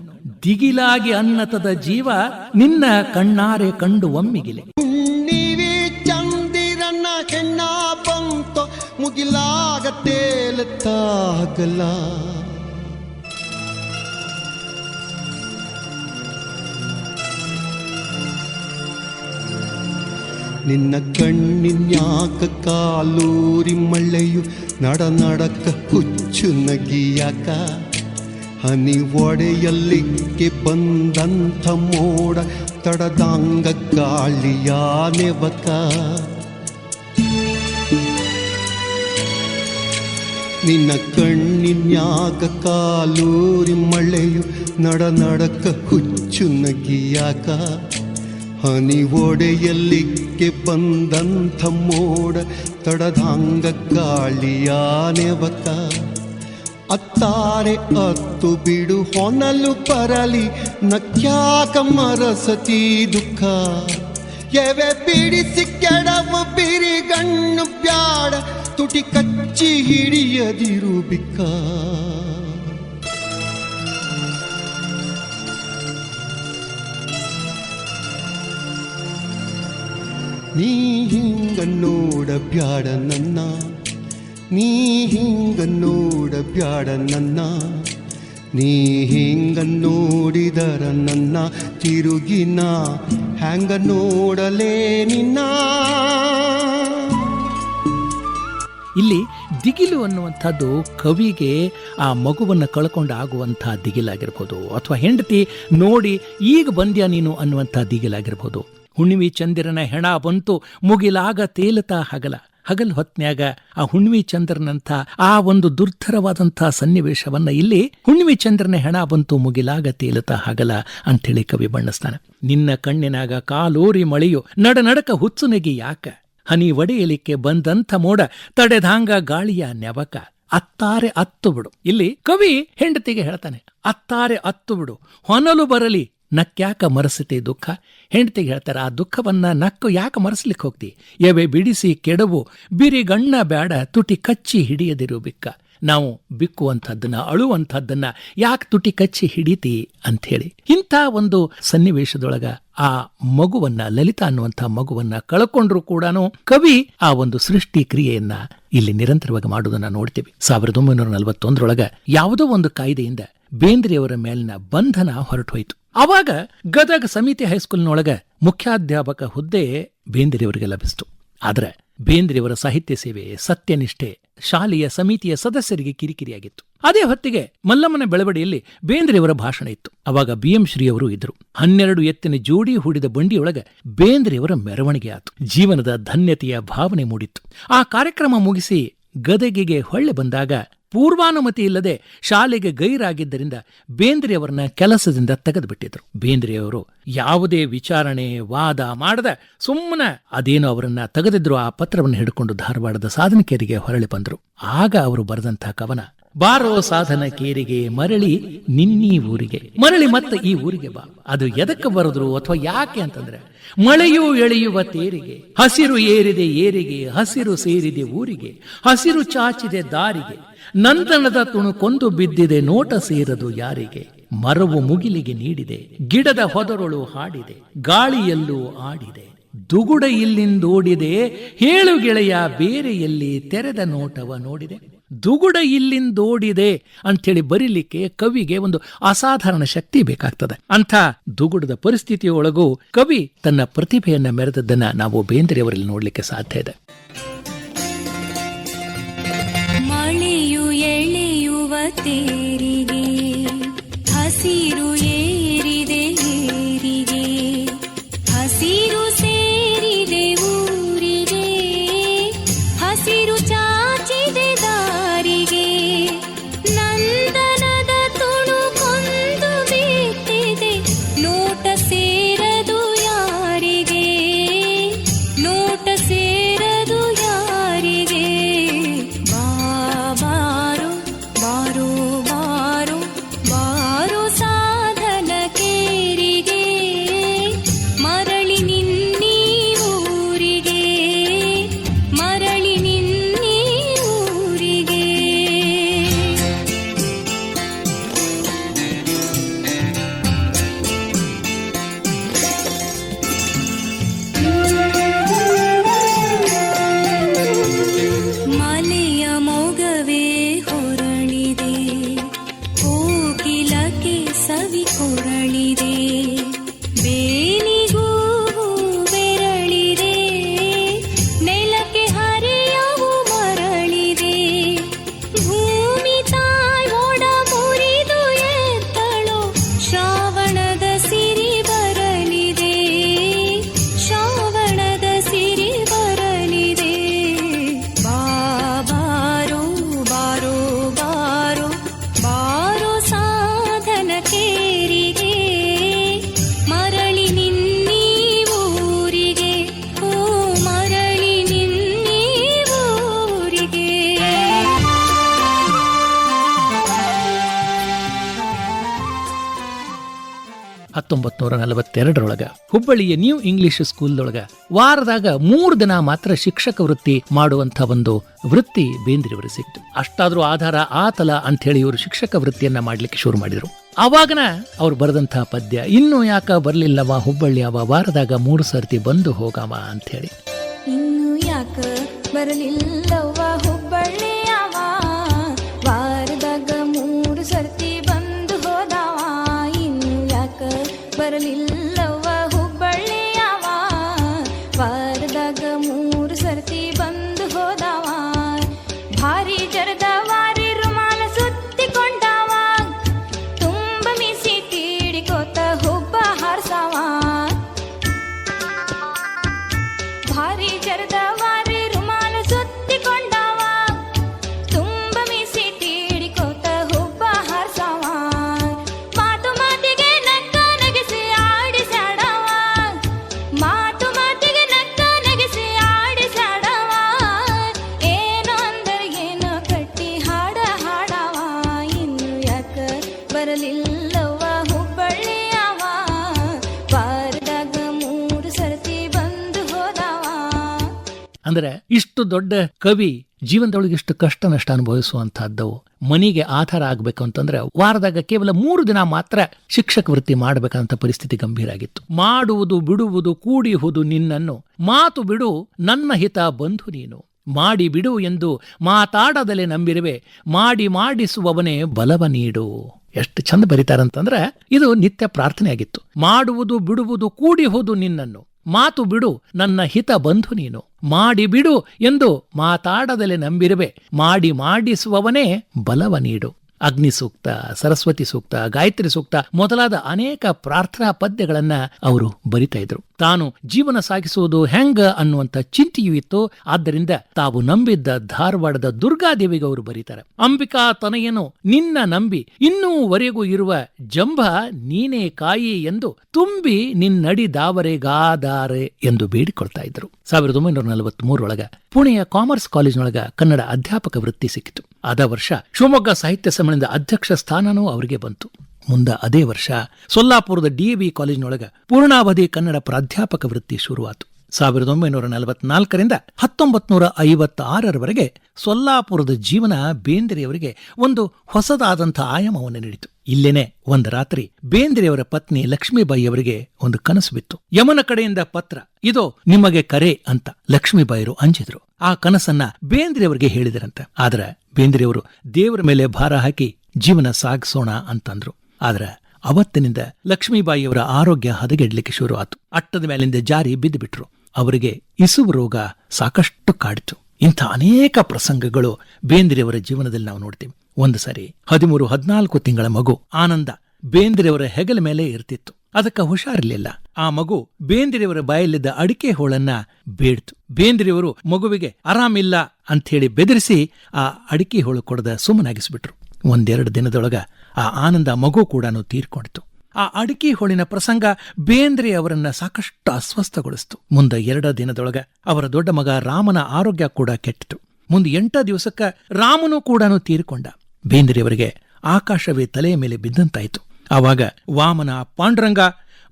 ದಿಗಿಲಾಗಿ ಅನ್ನತದ ಜೀವ ನಿನ್ನ ಕಣ್ಣಾರೆ ಕಂಡು ಒಮ್ಮಿಗಿಲೆ. ಚಂದಿರನ ಹೆಣ್ಣ ಬಂತು ಮುಗಿಲಾಗ ತೇಲತ್ತಾಗಲ ನಿನ್ನ ಕಣ್ಣಿನ್ಯಾಕ ಕಾಲೂರಿ ಮಳೆಯು ನಡ ನಡಕ ಹುಚ್ಚು ನಗಿಯಾಕ? ಹನಿ ಒಡೆಯಲ್ಲಿಕ್ಕೆ ಬಂದಂಥ ಮೋಡ ತಡದಾಂಗ ಗಾಳಿಯ ನೆವಕ? ನಿನ್ನ ಕಣ್ಣಿನ್ಯಾಗ ಕಾಲೂರಿ ಮಳೆಯು ನಡ ನಡಕ ಹುಚ್ಚು ನಗಿಯಾಕ? ಹನಿ ಒಡೆಯಲ್ಲಿಕ್ಕೆ ಬಂದಂಥ ಮೋಡ ತಡದಾಂಗ ಗಾಳಿಯ ನೆವಕ ಅತ್ತಾರೆ ಅತ್ತು ಬಿಡು ಹೊನಲು ಪರಲಿ, ನಕ್ಯಾಕ ಮರಸತಿ ದುಃಖ. ಎವೆ ಬಿಡಿಸಿ ಕೆಡವು ಬಿರಿಗಣ್ಣು ಬ್ಯಾಡ ತುಟಿ ಕಚ್ಚಿ ಹಿಡಿಯದಿರು ಬಿಕ್ಕ. ನೀ ಹಿಂಗ ನೋಡ ಬ್ಯಾಡ ನನ್ನ. ನೀ ಹಿಂಗ ನೋಡ ಬ್ಯಾಡ ನನ್ನ. ನೀ ಹಿಂಗ ನೋಡಿದರ ನನ್ನ ತಿರುಗಿನ ಹ್ಯಾಂಗ ನೋಡಲೇ ನಿನ್ನ. ಇಲ್ಲಿ ದಿಗಿಲು ಅನ್ನುವಂಥದ್ದು ಕವಿಗೆ ಆ ಮಗುವನ್ನು ಕಳ್ಕೊಂಡು ಆಗುವಂಥ ದಿಗಿಲಾಗಿರ್ಬೋದು. ಅಥವಾ ಹೆಂಡತಿ ನೋಡಿ ಈಗ ಬಂದ್ಯಾ ನೀನು ಅನ್ನುವಂಥ ದಿಗಿಲಾಗಿರ್ಬೋದು. ಹುಣ್ಣಿಮೆ ಚಂದಿರನ ಹೆಣ ಬಂತು, ಮುಗಿಲಾಗ ತೇಲತ ಹಗಲ. ಹಗಲ್ ಹೊತ್ನ್ಯಾಗ ಆ ಹುಣ್ಣಿಮೆ ಚಂದ್ರನಂಥ ಆ ಒಂದು ದುರ್ಧರವಾದಂಥ ಸನ್ನಿವೇಶವನ್ನ ಇಲ್ಲಿ ಹುಣ್ಣಿಮೆ ಚಂದ್ರನ ಹೆಣ ಬಂತು, ಮುಗಿಲಾಗ ತೇಲತ ಹಗಲ ಅಂಥೇಳಿ ಕವಿ ಬಣ್ಣಿಸ್ತಾನೆ. ನಿನ್ನ ಕಣ್ಣಿನಾಗ ಕಾಲೋರಿ ಮಳೆಯು ನಡನಡಕ ಹುಚ್ಚುನಗಿ ಯಾಕ? ಹನಿ ಒಡೆಯಲಿಕ್ಕೆ ಬಂದಂಥ ಮೋಡ, ತಡೆದಾಂಗ ಗಾಳಿಯ ನೆವಕ. ಅತ್ತಾರೆ ಅತ್ತು ಬಿಡು. ಇಲ್ಲಿ ಕವಿ ಹೆಂಡತಿಗೆ ಹೇಳ್ತಾನೆ, ಅತ್ತಾರೆ ಅತ್ತು ಬಿಡು. ಹೊನಲು ಬರಲಿ ನಕ್ಯಾಕ ಮರಸತೆ ದುಃಖ? ಹೆಂಡತಿಗೆ ಹೇಳ್ತಾರೆ, ಆ ದುಃಖವನ್ನ ನಕ್ಕು ಯಾಕೆ ಮರಸಲಿಕ್ಕೆ ಹೋಗ್ತಿ? ಎವೆ ಬಿಡಿಸಿ ಕೆಡವು ಬಿರಿಗಣ್ಣ ಬೇಡ ತುಟಿ ಕಚ್ಚಿ ಹಿಡಿಯದಿರು ಬಿಕ್ಕ. ನಾವು ಬಿಕ್ಕುವಂಥದ್ದನ್ನ, ಅಳುವಂಥದ್ದನ್ನ ಯಾಕೆ ತುಟಿ ಕಚ್ಚಿ ಹಿಡಿತಿ? ಅಂಥೇಳಿ. ಇಂಥ ಒಂದು ಸನ್ನಿವೇಶದೊಳಗ ಆ ಮಗುವನ್ನ, ಲಲಿತಾ ಅನ್ನುವಂಥ ಮಗುವನ್ನ ಕಳ್ಕೊಂಡ್ರೂ ಕೂಡ ಕವಿ ಆ ಒಂದು ಸೃಷ್ಟಿ ಕ್ರಿಯೆಯನ್ನ ಇಲ್ಲಿ ನಿರಂತರವಾಗಿ ಮಾಡುವುದನ್ನ ನೋಡ್ತೀವಿ. ಸಾವಿರದ ಒಂಬೈನೂರ ನಲವತ್ತೊಂದರೊಳಗ ಯಾವುದೋ ಒಂದು ಕಾಯ್ದೆಯಿಂದ ಬೇಂದ್ರೆಯವರ ಮೇಲಿನ ಬಂಧನ ಹೊರಟು ಹೋಯಿತು ಅವಾಗ ಗದಗ ಸಮಿತಿ ಹೈಸ್ಕೂಲ್ನೊಳಗ ಮುಖ್ಯಾಧ್ಯಾಪಕ ಹುದ್ದೆ ಬೇಂದ್ರೆಯವರಿಗೆ ಲಭಿಸಿತು. ಆದರೆ ಬೇಂದ್ರೆಯವರ ಸಾಹಿತ್ಯ ಸೇವೆ ಸತ್ಯನಿಷ್ಠೆ ಶಾಲೆಯ ಸಮಿತಿಯ ಸದಸ್ಯರಿಗೆ ಕಿರಿಕಿರಿಯಾಗಿತ್ತು. ಅದೇ ಹೊತ್ತಿಗೆ ಮಲ್ಲಮ್ಮನ ಬೆಳವಡಿಯಲ್ಲಿ ಬೇಂದ್ರೆಯವರ ಭಾಷಣ ಇತ್ತು. ಅವಾಗ ಬಿ ಎಂ ಶ್ರೀಯವರು ಇದ್ರು. ಹನ್ನೆರಡು ಎತ್ತಿನ ಜೋಡಿ ಹೂಡಿದ ಬಂಡಿಯೊಳಗ ಬೇಂದ್ರೆಯವರ ಮೆರವಣಿಗೆ ಆತು. ಜೀವನದ ಧನ್ಯತೆಯ ಭಾವನೆ ಮೂಡಿತ್ತು. ಆ ಕಾರ್ಯಕ್ರಮ ಮುಗಿಸಿ ಗದಗಿಗೆ ಹೊಳ್ಳೆ ಬಂದಾಗ ಪೂರ್ವಾನುಮತಿ ಇಲ್ಲದೆ ಶಾಲೆಗೆ ಗೈರಾಗಿದ್ದರಿಂದ ಬೇಂದ್ರೆಯವರನ್ನ ಕೆಲಸದಿಂದ ತೆಗೆದುಬಿಟ್ಟಿದ್ರು. ಬೇಂದ್ರೆಯವರು ಯಾವುದೇ ವಿಚಾರಣೆ, ವಾದ ಮಾಡದ ಸುಮ್ಮನೆ ಅದೇನು ಅವರನ್ನ ತೆಗೆದಿದ್ರು, ಆ ಪತ್ರವನ್ನು ಹಿಡ್ಕೊಂಡು ಧಾರವಾಡದ ಸಾಧನಕೇರಿಗೆ ಹೊರಳಿ ಬಂದರು. ಆಗ ಅವರು ಬರೆದಂತಹ ಕವನ, ಬಾರೋ ಸಾಧನ ಕೇರಿಗೆ ಮರಳಿ ನಿನ್ನೀ ಊರಿಗೆ. ಮರಳಿ ಮತ್ತೆ ಈ ಊರಿಗೆ ಬಾ. ಅದು ಎದಕ್ಕೆ ಬರೆದ್ರು ಅಥವಾ ಯಾಕೆ ಅಂತಂದ್ರೆ, ಮಳೆಯು ಎಳೆಯುವ ತೇರಿಗೆ, ಹಸಿರು ಏರಿದೆ ಏರಿಗೆ, ಹಸಿರು ಸೇರಿದೆ ಊರಿಗೆ, ಹಸಿರು ಚಾಚಿದೆ ದಾರಿಗೆ ನಂದನದ ತುಣುಕೊಂದು ಬಿದ್ದಿದೆ ನೋಟ ಸೇರದು ಯಾರಿಗೆ? ಮರವು ಮುಗಿಲಿಗೆ ನೀಡಿದೆ, ಗಿಡದ ಹೊದರೊಳು ಹಾಡಿದೆ, ಗಾಳಿಯಲ್ಲೂ ಆಡಿದೆ. ದುಗುಡ ಇಲ್ಲಿಂದೋಡಿದೆ, ಹೇಳು ಗೆಳೆಯ ಬೇರೆಯಲ್ಲಿ ತೆರೆದ ನೋಟವ ನೋಡಿದೆ? ದುಗುಡ ಇಲ್ಲಿಂದೋಡಿದೆ ಅಂಥೇಳಿ ಬರೀಲಿಕ್ಕೆ ಕವಿಗೆ ಒಂದು ಅಸಾಧಾರಣ ಶಕ್ತಿ ಬೇಕಾಗ್ತದೆ. ಅಂಥ ದುಗುಡದ ಪರಿಸ್ಥಿತಿಯೊಳಗೂ ಕವಿ ತನ್ನ ಪ್ರತಿಭೆಯನ್ನ ಮೆರೆದದ್ದನ್ನ ನಾವು ಬೇಂದ್ರೆಯವರಲ್ಲಿ ನೋಡ್ಲಿಕ್ಕೆ ಸಾಧ್ಯ ಇದೆ. ಎಳೆಯುವ ನೂರ ನಲವತ್ತೆರಡರೊಳಗ ಹುಬ್ಬಳ್ಳಿಯ ನ್ಯೂ ಇಂಗ್ಲಿಷ್ ಸ್ಕೂಲ್ದೊಳಗ ವಾರದಾಗ ಮೂರು ದಿನ ಮಾತ್ರ ಶಿಕ್ಷಕ ವೃತ್ತಿ ಮಾಡುವಂಥ ಒಂದು ವೃತ್ತಿ ಬೇಂದ್ರಿಯವರು ಸಿಕ್ತು. ಅಷ್ಟಾದ್ರೂ ಆಧಾರ ಆತಲ ಅಂತ ಹೇಳಿ ಇವರು ಶಿಕ್ಷಕ ವೃತ್ತಿಯನ್ನ ಮಾಡ್ಲಿಕ್ಕೆ ಶುರು ಮಾಡಿದ್ರು. ಅವಾಗನ ಅವ್ರು ಬರೆದಂಥ ಪದ್ಯ, ಇನ್ನೂ ಯಾಕ ಬರ್ಲಿಲ್ಲವ ಹುಬ್ಬಳ್ಳಿ, ಅವ ವಾರದಾಗ ಮೂರು ಸರ್ತಿ ಬಂದು ಹೋಗವ ಅಂತ ಹೇಳಿ ಇನ್ನು ಯಾಕ ಬರಲಿಲ್ಲವ ಹುಬ್ಬಳ್ಳಿಯವ ಇಷ್ಟು ದೊಡ್ಡ ಕವಿ ಜೀವನದೊಳಗೆ ಎಷ್ಟು ಕಷ್ಟ ನಷ್ಟ ಅನುಭವಿಸುವಂತಹದ್ದವು. ಮನೆಗೆ ಆಧಾರ ಆಗ್ಬೇಕು ಅಂತಂದ್ರೆ ವಾರದಾಗ ಕೇವಲ ಮೂರು ದಿನ ಮಾತ್ರ ಶಿಕ್ಷಕ ವೃತ್ತಿ ಮಾಡಬೇಕಂತ ಪರಿಸ್ಥಿತಿ ಗಂಭೀರ ಆಗಿತ್ತು. ಮಾಡುವುದು, ಬಿಡುವುದು, ಕೂಡಿಹುದು ನಿನ್ನನ್ನು. ಮಾತು ಬಿಡು, ನನ್ನ ಹಿತ ಬಂಧು ನೀನು. ಮಾಡಿ ಬಿಡು ಎಂದು ಮಾತಾಡದಲೆ ನಂಬಿರುವೆ. ಮಾಡಿ ಮಾಡಿಸುವವನೇ ಬಲವ ನೀಡು. ಎಷ್ಟು ಚಂದ ಬರೀತಾರಂತಂದ್ರೆ ಇದು ನಿತ್ಯ ಪ್ರಾರ್ಥನೆ ಆಗಿತ್ತು. ಮಾಡುವುದು, ಬಿಡುವುದು, ಕೂಡಿಹುದು ನಿನ್ನನ್ನು. ಮಾತು ಬಿಡು, ನನ್ನ ಹಿತ ಬಂಧು ನೀನು. ಮಾಡಿ ಬಿಡು ಎಂದು ಮಾತಾಡದಲೆ ನಂಬಿರುವೆ. ಮಾಡಿ ಮಾಡಿಸುವವನೇ ಬಲವ ನೀಡು. ಅಗ್ನಿ ಸೂಕ್ತ ಸರಸ್ವತಿ ಸೂಕ್ತ, ಗಾಯತ್ರಿ ಸೂಕ್ತ ಮೊದಲಾದ ಅನೇಕ ಪ್ರಾರ್ಥನಾ ಪದ್ಯಗಳನ್ನ ಅವರು ಬರಿತಾ ಇದ್ರು. ತಾನು ಜೀವನ ಸಾಗಿಸುವುದು ಹೆಂಗ ಅನ್ನುವಂತ ಚಿಂತೆಯೂ ಇತ್ತು. ಆದ್ದರಿಂದ ತಾವು ನಂಬಿದ್ದ ಧಾರವಾಡದ ದುರ್ಗಾದೇವಿಗೆ ಅವರು ಬರೀತಾರೆ. ಅಂಬಿಕಾ ತನೆಯನು ನಿನ್ನ ನಂಬಿ ಇನ್ನೂವರೆಗೂ ಇರುವ ಜಂಬ ನೀನೇ ಕಾಯಿ ಎಂದು ತುಂಬಿ ನಿನ್ನಡಿ ದಾವರೆಗಾದಾರೆ ಎಂದು ಬೇಡಿಕೊಳ್ತಾ ಇದ್ರು ಸಾವಿರದ ಒಂಬೈನೂರ ನಲವತ್ತ್ ಮೂರೊಳಗ ಪುಣೆಯ ಕಾಮರ್ಸ್ ಕಾಲೇಜಿನೊಳಗ ಕನ್ನಡ ಅಧ್ಯಾಪಕ ವೃತ್ತಿ ಸಿಕ್ಕಿತು. ಅದ ವರ್ಷ ಶಿವಮೊಗ್ಗ ಸಾಹಿತ್ಯ ಸಮ್ಮೇಳನದ ಅಧ್ಯಕ್ಷ ಸ್ಥಾನನೂ ಅವರಿಗೆ ಬಂತು. ಮುಂದ ಅದೇ ವರ್ಷ ಸೊಲ್ಲಾಪುರದ ಡಿಎಬಿ ಕಾಲೇಜಿನೊಳಗ ಪೂರ್ಣಾವಧಿ ಕನ್ನಡ ಪ್ರಾಧ್ಯಾಪಕ ವೃತ್ತಿ ಶುರುವಾತು. ಸಾವಿರದ ಒಂಬೈನೂರ ನಲವತ್ನಾಲ್ಕರಿಂದ ಹತ್ತೊಂಬತ್ ನೂರ ಐವತ್ತಾರರವರೆಗೆ ಸೊಲ್ಲಾಪುರದ ಜೀವನ ಬೇಂದ್ರೆಯವರಿಗೆ ಒಂದು ಹೊಸದಾದಂಥ ಆಯಾಮವನ್ನು ನೀಡಿತು. ಇಲ್ಲೇನೆ ಒಂದು ರಾತ್ರಿ ಬೇಂದ್ರೆಯವರ ಪತ್ನಿ ಲಕ್ಷ್ಮೀಬಾಯಿ ಅವರಿಗೆ ಒಂದು ಕನಸು ಬಿತ್ತು. ಯಮನ ಕಡೆಯಿಂದ ಪತ್ರ, ಇದು ನಿಮಗೆ ಕರೆ ಅಂತ ಲಕ್ಷ್ಮೀಬಾಯಿರು ಅಂಜಿದ್ರು. ಆ ಕನಸನ್ನ ಬೇಂದ್ರೆಯವರಿಗೆ ಹೇಳಿದರಂತೆ. ಆದ್ರೆ ಬೇಂದ್ರೆಯವರು ದೇವರ ಮೇಲೆ ಭಾರ ಹಾಕಿ ಜೀವನ ಸಾಗಿಸೋಣ ಅಂತಂದ್ರು. ಆದ್ರ ಅವತ್ತಿನಿಂದ ಲಕ್ಷ್ಮೀಬಾಯಿಯವರ ಆರೋಗ್ಯ ಹದಗೆಡ್ಲಿಕ್ಕೆ ಶುರು ಅಟ್ಟದ ಮೇಲಿಂದ ಜಾರಿ ಬಿದ್ದುಬಿಟ್ರು. ಅವರಿಗೆ ಇಸುವು ರೋಗ ಸಾಕಷ್ಟು ಕಾಡಿತು. ಇಂಥ ಅನೇಕ ಪ್ರಸಂಗಗಳು ಬೇಂದ್ರೆಯವರ ಜೀವನದಲ್ಲಿ ನಾವು ನೋಡ್ತೀವಿ. ಒಂದು ಸರಿ ಹದಿಮೂರು, ಹದಿನಾಲ್ಕು ತಿಂಗಳ ಮಗು ಆನಂದ ಬೇಂದ್ರೆಯವರ ಹೆಗಲ ಮೇಲೆ ಇರ್ತಿತ್ತು. ಅದಕ್ಕೆ ಹುಷಾರಿರ್ಲಿಲ್ಲ. ಆ ಮಗು ಬೇಂದ್ರೆಯವರ ಬಾಯಲ್ಲಿದ್ದ ಅಡಿಕೆ ಹೋಳನ್ನ ಬೇಡ್ತು. ಬೇಂದ್ರೆಯವರು ಮಗುವಿಗೆ ಆರಾಮಿಲ್ಲ ಅಂಥೇಳಿ ಬೆದರಿಸಿ ಆ ಅಡಿಕೆ ಹೋಳು ಕೊಡದ ಸುಮ್ಮನಾಗಿಸ್ಬಿಟ್ರು. ಒಂದೆರಡು ದಿನದೊಳಗ ಆ ಆನಂದ ಮಗು ಕೂಡ ತೀರ್ಕೊಂಡಿತು. ಆ ಅಡಿಕೆ ಹೋಳಿನ ಪ್ರಸಂಗ ಬೇಂದ್ರೆ ಅವರನ್ನ ಸಾಕಷ್ಟು ಅಸ್ವಸ್ಥಗೊಳಿಸ್ತು. ಮುಂದೆ ಎರಡ ದಿನದೊಳಗ ಅವರ ದೊಡ್ಡ ಮಗ ರಾಮನ ಆರೋಗ್ಯ ಕೂಡ ಕೆಟ್ಟಿತು. ಮುಂದೆ ಎಂಟ ದಿವಸಕ್ಕ ರಾಮನು ಕೂಡ ತೀರಿಕೊಂಡ. ಬೇಂದ್ರೆಯವರಿಗೆ ಆಕಾಶವೇ ತಲೆಯ ಮೇಲೆ ಬಿದ್ದಂತಾಯಿತು. ಆವಾಗ ವಾಮನ ಪಾಂಡುರಂಗ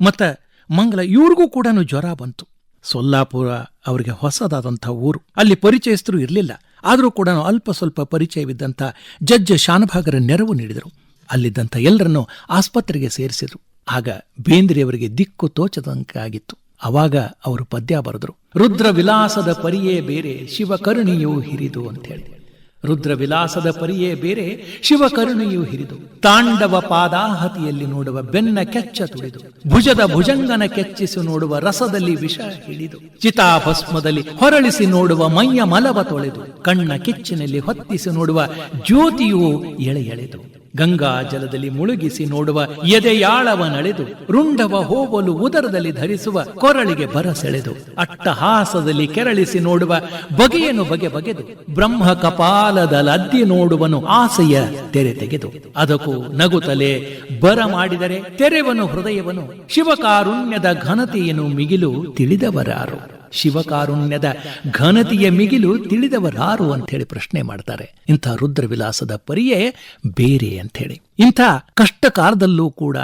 ಮತ್ತ ಮಂಗಲ ಇವ್ರಿಗೂ ಕೂಡ ಜ್ವರ ಬಂತು. ಸೊಲ್ಲಾಪುರ ಅವರಿಗೆ ಹೊಸದಾದಂಥ ಊರು. ಅಲ್ಲಿ ಪರಿಚಯಸ್ಥರು ಇರಲಿಲ್ಲ. ಆದರೂ ಕೂಡ ಅಲ್ಪ ಸ್ವಲ್ಪ ಪರಿಚಯವಿದ್ದಂಥ ಜಡ್ಜ್ ಶಾನಭಾಗರ ನೆರವು ನೀಡಿದರು. ಅಲ್ಲಿದ್ದಂಥ ಎಲ್ಲರನ್ನೂ ಆಸ್ಪತ್ರೆಗೆ ಸೇರಿಸಿದರು. ಆಗ ಬೇಂದ್ರೆಯವರಿಗೆ ದಿಕ್ಕು ತೋಚದಂಕಾಗಿತ್ತು ಅವಾಗ ಅವರು ಪದ್ಯ ಬರೆದರು. ರುದ್ರ ವಿಲಾಸದ ಪರಿಯೇ ಬೇರೆ, ಶಿವಕರುಣಿಯು ಹಿರಿದು ಅಂತ ಹೇಳಿ. ರುದ್ರ ವಿಲಾಸದ ಪರಿಯೇ ಬೇರೆ, ಶಿವಕರುಣೆಯು ಹಿರಿದು, ತಾಂಡವ ಪಾದಾಹತಿಯಲ್ಲಿ ನೋಡುವ ಬೆನ್ನ ಕೆಚ್ಚ ತುಳಿದು, ಭುಜದ ಭುಜಂಗನ ಕೆಚ್ಚಿಸಿ ನೋಡುವ ರಸದಲ್ಲಿ ವಿಷ ಹಿಡಿದು, ಚಿತಾಭಸ್ಮದಲ್ಲಿ ಹೊರಳಿಸಿ ನೋಡುವ ಮೈಯ ಮಲವ ತೊಳೆದು, ಕಣ್ಣ ಕಿಚ್ಚಿನಲ್ಲಿ ಹೊತ್ತಿಸಿ ನೋಡುವ ಜ್ಯೋತಿಯು ಎಳೆ ಎಳೆದು ಗಂಗಾ ಜಲದಲ್ಲಿ ಮುಳುಗಿಸಿ ನೋಡುವ ಎದೆಯಾಳವ ನಳೆದು ರುಂಡವ ಹೋವಲು ಉದರದಲ್ಲಿ ಧರಿಸುವ ಕೊರಳಿಗೆ ಬರಸೆಳೆದು ಅಟ್ಟಹಾಸದಲ್ಲಿ ಕೆರಳಿಸಿ ನೋಡುವ ಬಗೆಯನ್ನು ಬಗೆ ಬಗೆದು ಬ್ರಹ್ಮ ಕಪಾಲದಲದ್ದಿ ನೋಡುವನು ಆಸೆಯ ತೆರೆ ತೆಗೆದು. ಅದಕ್ಕೂ ನಗುತ್ತಲೇ ಬರ ಮಾಡಿದರೆ ತೆರೆವನು ಹೃದಯವನು ಶಿವಕಾರುಣ್ಯದ ಘನತೆಯನ್ನು ಮಿಗಿಲು ತಿಳಿದವರಾರು. ಶಿವಕಾರುಣ್ಯದ ಘನತೆಯ ಮಿಗಿಲು ತಿಳಿದವರಾರು ಅಂಥೇಳಿ ಪ್ರಶ್ನೆ ಮಾಡ್ತಾರೆ. ಇಂಥ ರುದ್ರವಿಲಾಸದ ಪರಿಯೇ ಬೇರೆ ಅಂಥೇಳಿ. ಇಂಥ ಕಷ್ಟ ಕಾಲದಲ್ಲೂ ಕೂಡ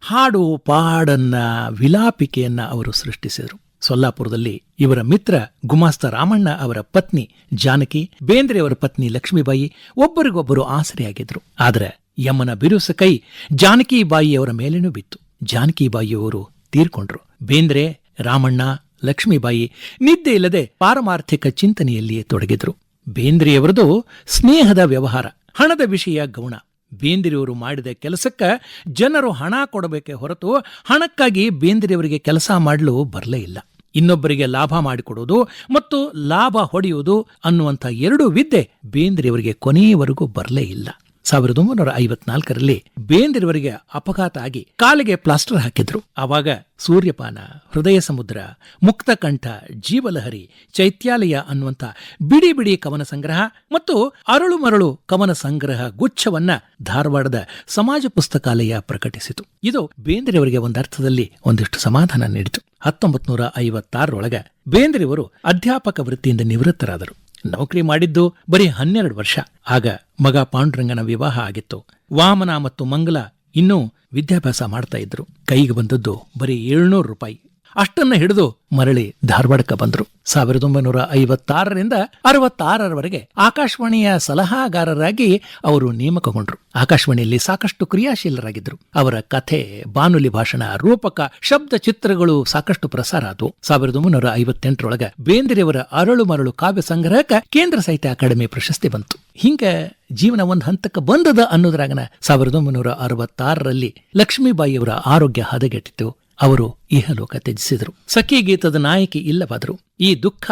ಹಾಡು ಪಾಡನ್ನ ವಿಲಾಪಿಕೆಯನ್ನ ಅವರು ಸೃಷ್ಟಿಸಿದರು. ಸೊಲ್ಲಾಪುರದಲ್ಲಿ ಇವರ ಮಿತ್ರ ಗುಮಾಸ್ತ ರಾಮಣ್ಣ ಅವರ ಪತ್ನಿ ಜಾನಕಿ ಬೇಂದ್ರೆಯವರ ಪತ್ನಿ ಲಕ್ಷ್ಮೀಬಾಯಿ ಒಬ್ಬರಿಗೊಬ್ಬರು ಆಸರೆಯಾಗಿದ್ರು. ಆದರೆ ಯಮನ ಬಿರುಸ ಕೈ ಜಾನಕಿ ಬಾಯಿಯವರ ಮೇಲೇನೂ ಬಿತ್ತು. ಜಾನಕಿ ಬಾಯಿಯವರು ತೀರ್ಕೊಂಡ್ರು. ಬೇಂದ್ರೆ, ರಾಮಣ್ಣ ಲಕ್ಷ್ಮೀಬಾಯಿ ನಿದ್ದೆ ಇಲ್ಲದೆ ಪಾರಮಾರ್ಥಿಕ ಚಿಂತನೆಯಲ್ಲಿಯೇ ತೊಡಗಿದ್ರು. ಬೇಂದ್ರಿಯವರದು ಸ್ನೇಹದ ವ್ಯವಹಾರ, ಹಣದ ವಿಷಯ ಗೌಣ. ಬೇಂದ್ರಿಯವರು ಮಾಡಿದ ಕೆಲಸಕ್ಕ ಜನರು ಹಣ ಕೊಡಬೇಕೆ ಹೊರತು ಹಣಕ್ಕಾಗಿ ಬೇಂದ್ರಿಯವರಿಗೆ ಕೆಲಸ ಮಾಡಲು ಬರಲೇ ಇಲ್ಲ. ಇನ್ನೊಬ್ಬರಿಗೆ ಲಾಭ ಮಾಡಿಕೊಡುವುದು ಮತ್ತು ಲಾಭ ಹೊಡೆಯುವುದು ಅನ್ನುವಂಥ ಎರಡು ವಿದ್ಯೆ ಬೇಂದ್ರಿಯವರಿಗೆ ಕೊನೆಯವರೆಗೂ ಬರಲೇ ಇಲ್ಲ. ಸಾವಿರದ ಒಂಬೈನೂರ ಐವತ್ನಾಲ್ಕರಲ್ಲಿ ಬೇಂದ್ರವರಿಗೆ ಅಪಘಾತ ಆಗಿ ಕಾಲಿಗೆ ಪ್ಲಾಸ್ಟರ್ ಹಾಕಿದ್ರು. ಆವಾಗ ಸೂರ್ಯಪಾನ, ಹೃದಯ ಸಮುದ್ರ ಮುಕ್ತಕಂಠ ಜೀವಲಹರಿ, ಚೈತ್ಯಾಲಯ ಅನ್ನುವಂಥ ಬಿಡಿ ಬಿಡಿ ಕವನ ಸಂಗ್ರಹ ಮತ್ತು ಅರಳು ಮರಳು ಕವನ ಸಂಗ್ರಹ ಗುಚ್ಛವನ್ನ ಧಾರವಾಡದ ಸಮಾಜ ಪುಸ್ತಕಾಲಯ ಪ್ರಕಟಿಸಿತು. ಇದು ಬೇಂದ್ರೆಯವರಿಗೆ ಒಂದರ್ಥದಲ್ಲಿ ಒಂದಿಷ್ಟು ಸಮಾಧಾನ ನೀಡಿತು. ಹತ್ತೊಂಬತ್ ನೂರ ಐವತ್ತಾರರೊಳಗ ಬೇಂದ್ರೆಯವರು ಅಧ್ಯಾಪಕ ವೃತ್ತಿಯಿಂದ ನಿವೃತ್ತರಾದರು. ನೌಕರಿ ಮಾಡಿದ್ದು ಬರೀ ಹನ್ನೆರಡು ವರ್ಷ. ಆಗ ಮಗ ಪಾಂಡುರಂಗನ ವಿವಾಹ ಆಗಿತ್ತು. ವಾಮನ ಮತ್ತು ಮಂಗಲ ಇನ್ನೂ ವಿದ್ಯಾಭ್ಯಾಸ ಮಾಡ್ತಾ ಇದ್ರು. ಕೈಗೆ ಬಂದದ್ದು ಬರೀ ಏಳ್ನೂರು ರೂಪಾಯಿ. ಅಷ್ಟನ್ನ ಹಿಡಿದು ಮರಳಿ ಧಾರವಾಡಕ್ಕೆ ಬಂದ್ರು. ಸಾವಿರದ ಒಂಬೈನೂರ ಐವತ್ತಾರರಿಂದ ಅರವತ್ತಾರರವರೆಗೆ ಆಕಾಶವಾಣಿಯ ಸಲಹಾಗಾರರಾಗಿ ಅವರು ನೇಮಕಗೊಂಡ್ರು. ಆಕಾಶವಾಣಿಯಲ್ಲಿ ಸಾಕಷ್ಟು ಕ್ರಿಯಾಶೀಲರಾಗಿದ್ದರು ಅವರ ಕಥೆ, ಬಾನುಲಿ ಭಾಷಣ, ರೂಪಕ, ಶಬ್ದ ಚಿತ್ರಗಳು ಸಾಕಷ್ಟು ಪ್ರಸಾರ ಆದವು. ಸಾವಿರದ ಒಂಬೈನೂರ ಐವತ್ತೆಂಟರೊಳಗೆ ಬೇಂದ್ರೆಯವರ ಅರಳು ಮರಳು ಕಾವ್ಯ ಸಂಗ್ರಹಕ್ಕೆ ಕೇಂದ್ರ ಸಾಹಿತ್ಯ ಅಕಾಡೆಮಿ ಪ್ರಶಸ್ತಿ ಬಂತು. ಹಿಂಗ ಜೀವನ ಒಂದ್ ಹಂತಕ್ಕೆ ಬಂದದ ಅನ್ನೋದ್ರಾಗನ ಸಾವಿರದ ಒಂಬೈನೂರ ಅರವತ್ತಾರರಲ್ಲಿ ಲಕ್ಷ್ಮೀಬಾಯಿಯವರ ಆರೋಗ್ಯ ಹದಗೆಟ್ಟಿತು ಅವರು ಇಹಲೋಕ ತ್ಯಜಿಸಿದರು. ಸಖಿ ಗೀತದ ನಾಯಕಿ ಇಲ್ಲವಾದರು ಈ ದುಃಖ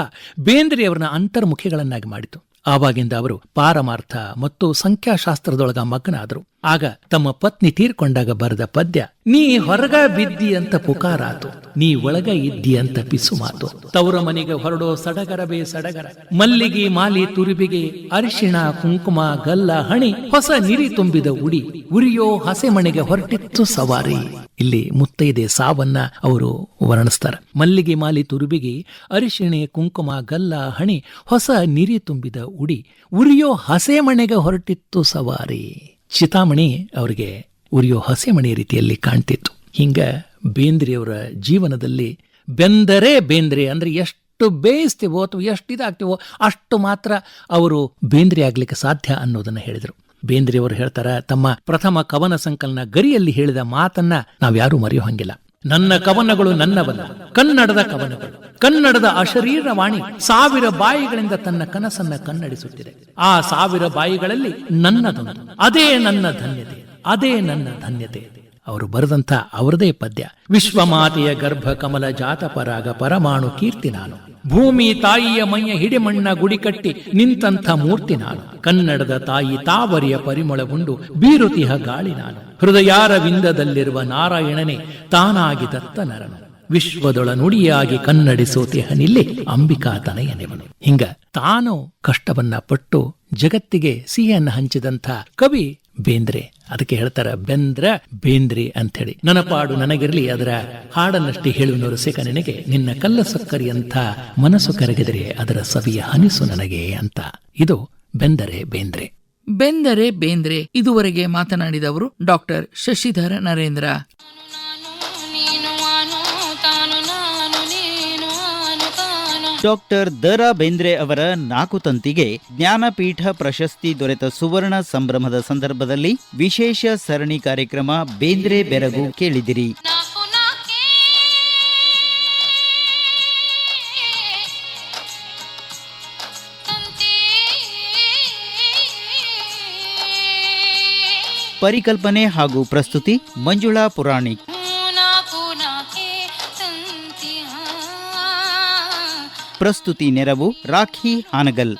ಬೇಂದ್ರೆಯವರನ್ನ ಅಂತರ್ಮುಖಿಗಳನ್ನಾಗಿ ಮಾಡಿತು. ಆವಾಗಿಂದ ಅವರು ಪಾರಮಾರ್ಥ ಮತ್ತು ಸಂಖ್ಯಾಶಾಸ್ತ್ರದೊಳಗ ಮಗ್ನಾದರು. ಆಗ ತಮ್ಮ ಪತ್ನಿ ತೀರ್ಕೊಂಡಾಗ ಬರೆದ ಪದ್ಯ, ನೀ ಹೊರಗ ಬಿದ್ದಿ ಅಂತ ಪುಕಾರಾತು, ನೀ ಒಳಗ ಇದ್ದಿ ಅಂತ ಪಿಸು ಮಾತು ತವರ ಮನೆಗೆ ಹೊರಡೋ ಸಡಗರವೇ ಸಡಗರ, ಮಲ್ಲಿಗೆ ಮಾಲಿ ತುರುಬಿಗೆ ಅರಿಶಿಣ, ಕುಂಕುಮ, ಗಲ್ಲ, ಹಣಿ, ಹೊಸ ನಿರಿ ತುಂಬಿದ ಉಡಿ, ಉರಿಯೋ ಹಸೆ ಮನೆಗೆ ಹೊರಟಿತ್ತು ಸವಾರಿ. ಇಲ್ಲಿ ಮುತ್ತೈದೆ ಸಾವನ್ನ ಅವರು ವರ್ಣಿಸ್ತಾರೆ. ಮಲ್ಲಿಗೆ ಮಾಲಿ ತುರುಬಿಗೆ ಅರಿಶಿಣೆ, ಕುಂಕುಮ, ಗಲ್ಲ, ಹಣಿ, ಹೊಸ ನಿರಿ ತುಂಬಿದ ಉಡಿ, ಉರಿಯೋ ಹಸೆ ಮಣೆಗೆ ಹೊರಟಿತ್ತು ಸವಾರಿ. ಚಿತಾಮಣಿ ಅವರಿಗೆ ಉರಿಯೋ ಹಸೆಮಣಿ ರೀತಿಯಲ್ಲಿ ಕಾಣ್ತಿತ್ತು. ಹಿಂಗ ಬೇಂದ್ರೆಯವರ ಜೀವನದಲ್ಲಿ ಬೆಂದರೆ ಬೇಂದ್ರೆ ಅಂದ್ರೆ ಎಷ್ಟು ಬೇಯಿಸ್ತೀವೋ ಅಥವಾ ಎಷ್ಟು ಇದಾಗ್ತೀವೋ ಅಷ್ಟು ಮಾತ್ರ ಅವರು ಬೇಂದ್ರೆ ಆಗ್ಲಿಕ್ಕೆ ಸಾಧ್ಯ ಅನ್ನೋದನ್ನ ಹೇಳಿದರು. ಬೇಂದ್ರೆಯವರು ಹೇಳ್ತಾರೆ, ತಮ್ಮ ಪ್ರಥಮ ಕವನ ಸಂಕಲನ ಗರಿಯಲ್ಲಿ ಹೇಳಿದ ಮಾತನ್ನ ನಾವ್ಯಾರೂ ಮರೆಯೋ ಹಂಗಿಲ್ಲ. ನನ್ನ ಕವನಗಳು ನನ್ನವಲ್ಲ, ಕನ್ನಡದ ಕವನಗಳು, ಕನ್ನಡದ ಅಶರೀರ ವಾಣಿ ಸಾವಿರ ಬಾಯಿಗಳಿಂದ ತನ್ನ ಕನಸನ್ನ ಕನ್ನಡಿಸುತ್ತಿದೆ. ಆ ಸಾವಿರ ಬಾಯಿಗಳಲ್ಲಿ ನನ್ನದೊಂದು ಅದೇ ನನ್ನ ಧನ್ಯತೆ, ಅದೇ ನನ್ನ ಧನ್ಯತೆ. ಅವರು ಬರೆದಂತ ಅವರದೇ ಪದ್ಯ, ವಿಶ್ವಮಾತೆಯ ಗರ್ಭ ಕಮಲ ಜಾತಪರಾಗ ಪರಮಾಣು ಕೀರ್ತಿ ನಾನು. ಭೂಮಿ ತಾಯಿಯ ಮೈಯ ಹಿಡಿಮಣ್ಣ ಗುಡಿ ಕಟ್ಟಿ ನಿಂತಂಥ ಮೂರ್ತಿ ನಾನು. ಕನ್ನಡದ ತಾಯಿ ತಾವರಿಯ ಪರಿಮಳಗೊಂಡು ಬೀರುತಿಹ ಗಾಳಿ ನಾನು. ಹೃದಯಾರವಿಂದದಲ್ಲಿರುವ ನಾರಾಯಣನೇ ತಾನಾಗಿ ದತ್ತ ನರನು ವಿಶ್ವದೊಳ ನುಡಿಯಾಗಿ ಕನ್ನಡಿಸೋತಿಹನಿಲ್ಲಿ ಅಂಬಿಕಾ ತನಯನೆವನು. ಹಿಂಗ ತಾನು ಕಷ್ಟವನ್ನ ಪಟ್ಟು ಜಗತ್ತಿಗೆ ಸಿಹಿಯನ್ನು ಹಂಚಿದಂಥ ಕವಿ ಬೇಂದ್ರೆ. ಅದಕ್ಕೆ ಹೇಳ್ತಾರ, ಬೆಂದ್ರ, ಬೇಂದ್ರೆ ಅಂಥೇಳಿ. ನನ್ನ ಪಾಡು ನನಗಿರಲಿ, ಅದರ ಹಾಡನ್ನಷ್ಟೇ ಹೇಳುವನವರು ಸಿಕ್ಕ ನಿನಗೆ ನಿನ್ನ ಕಲ್ಲ ಸಕ್ಕರಿ ಅಂತ ಮನಸ್ಸು ಕರಗಿದರೆ ಅದರ ಸವಿಯ ಹನಿಸು ನನಗೆ ಅಂತ. ಇದು ಬೆಂದರೆ ಬೇಂದ್ರೆ. ಬೆಂದರೆ ಬೇಂದ್ರೆ. ಇದುವರೆಗೆ ಮಾತನಾಡಿದವರು ಡಾಕ್ಟರ್ ಶಶಿಧರ ನರೇಂದ್ರ. ಡಾಕ್ಟರ್ ದರಾ ಬೇಂದ್ರೆ ಅವರ ನಾಕು ತಂತಿಗೆ ಜ್ಞಾನಪೀಠ ಪ್ರಶಸ್ತಿ ದೊರೆತ ಸುವರ್ಣ ಸಂಭ್ರಮದ ಸಂದರ್ಭದಲ್ಲಿ ವಿಶೇಷ ಸರಣಿ ಕಾರ್ಯಕ್ರಮ ಬೇಂದ್ರೆ ಬೆರಗು ಕೇಳಿದಿರಿ. ಪರಿಕಲ್ಪನೆ ಹಾಗೂ ಪ್ರಸ್ತುತಿ ಮಂಜುಳಾ ಪುರಾಣಿಕ್. ಪ್ರಸ್ತುತಿ ನೆರವು ರಾಖಿ ಹಾನಗಲ್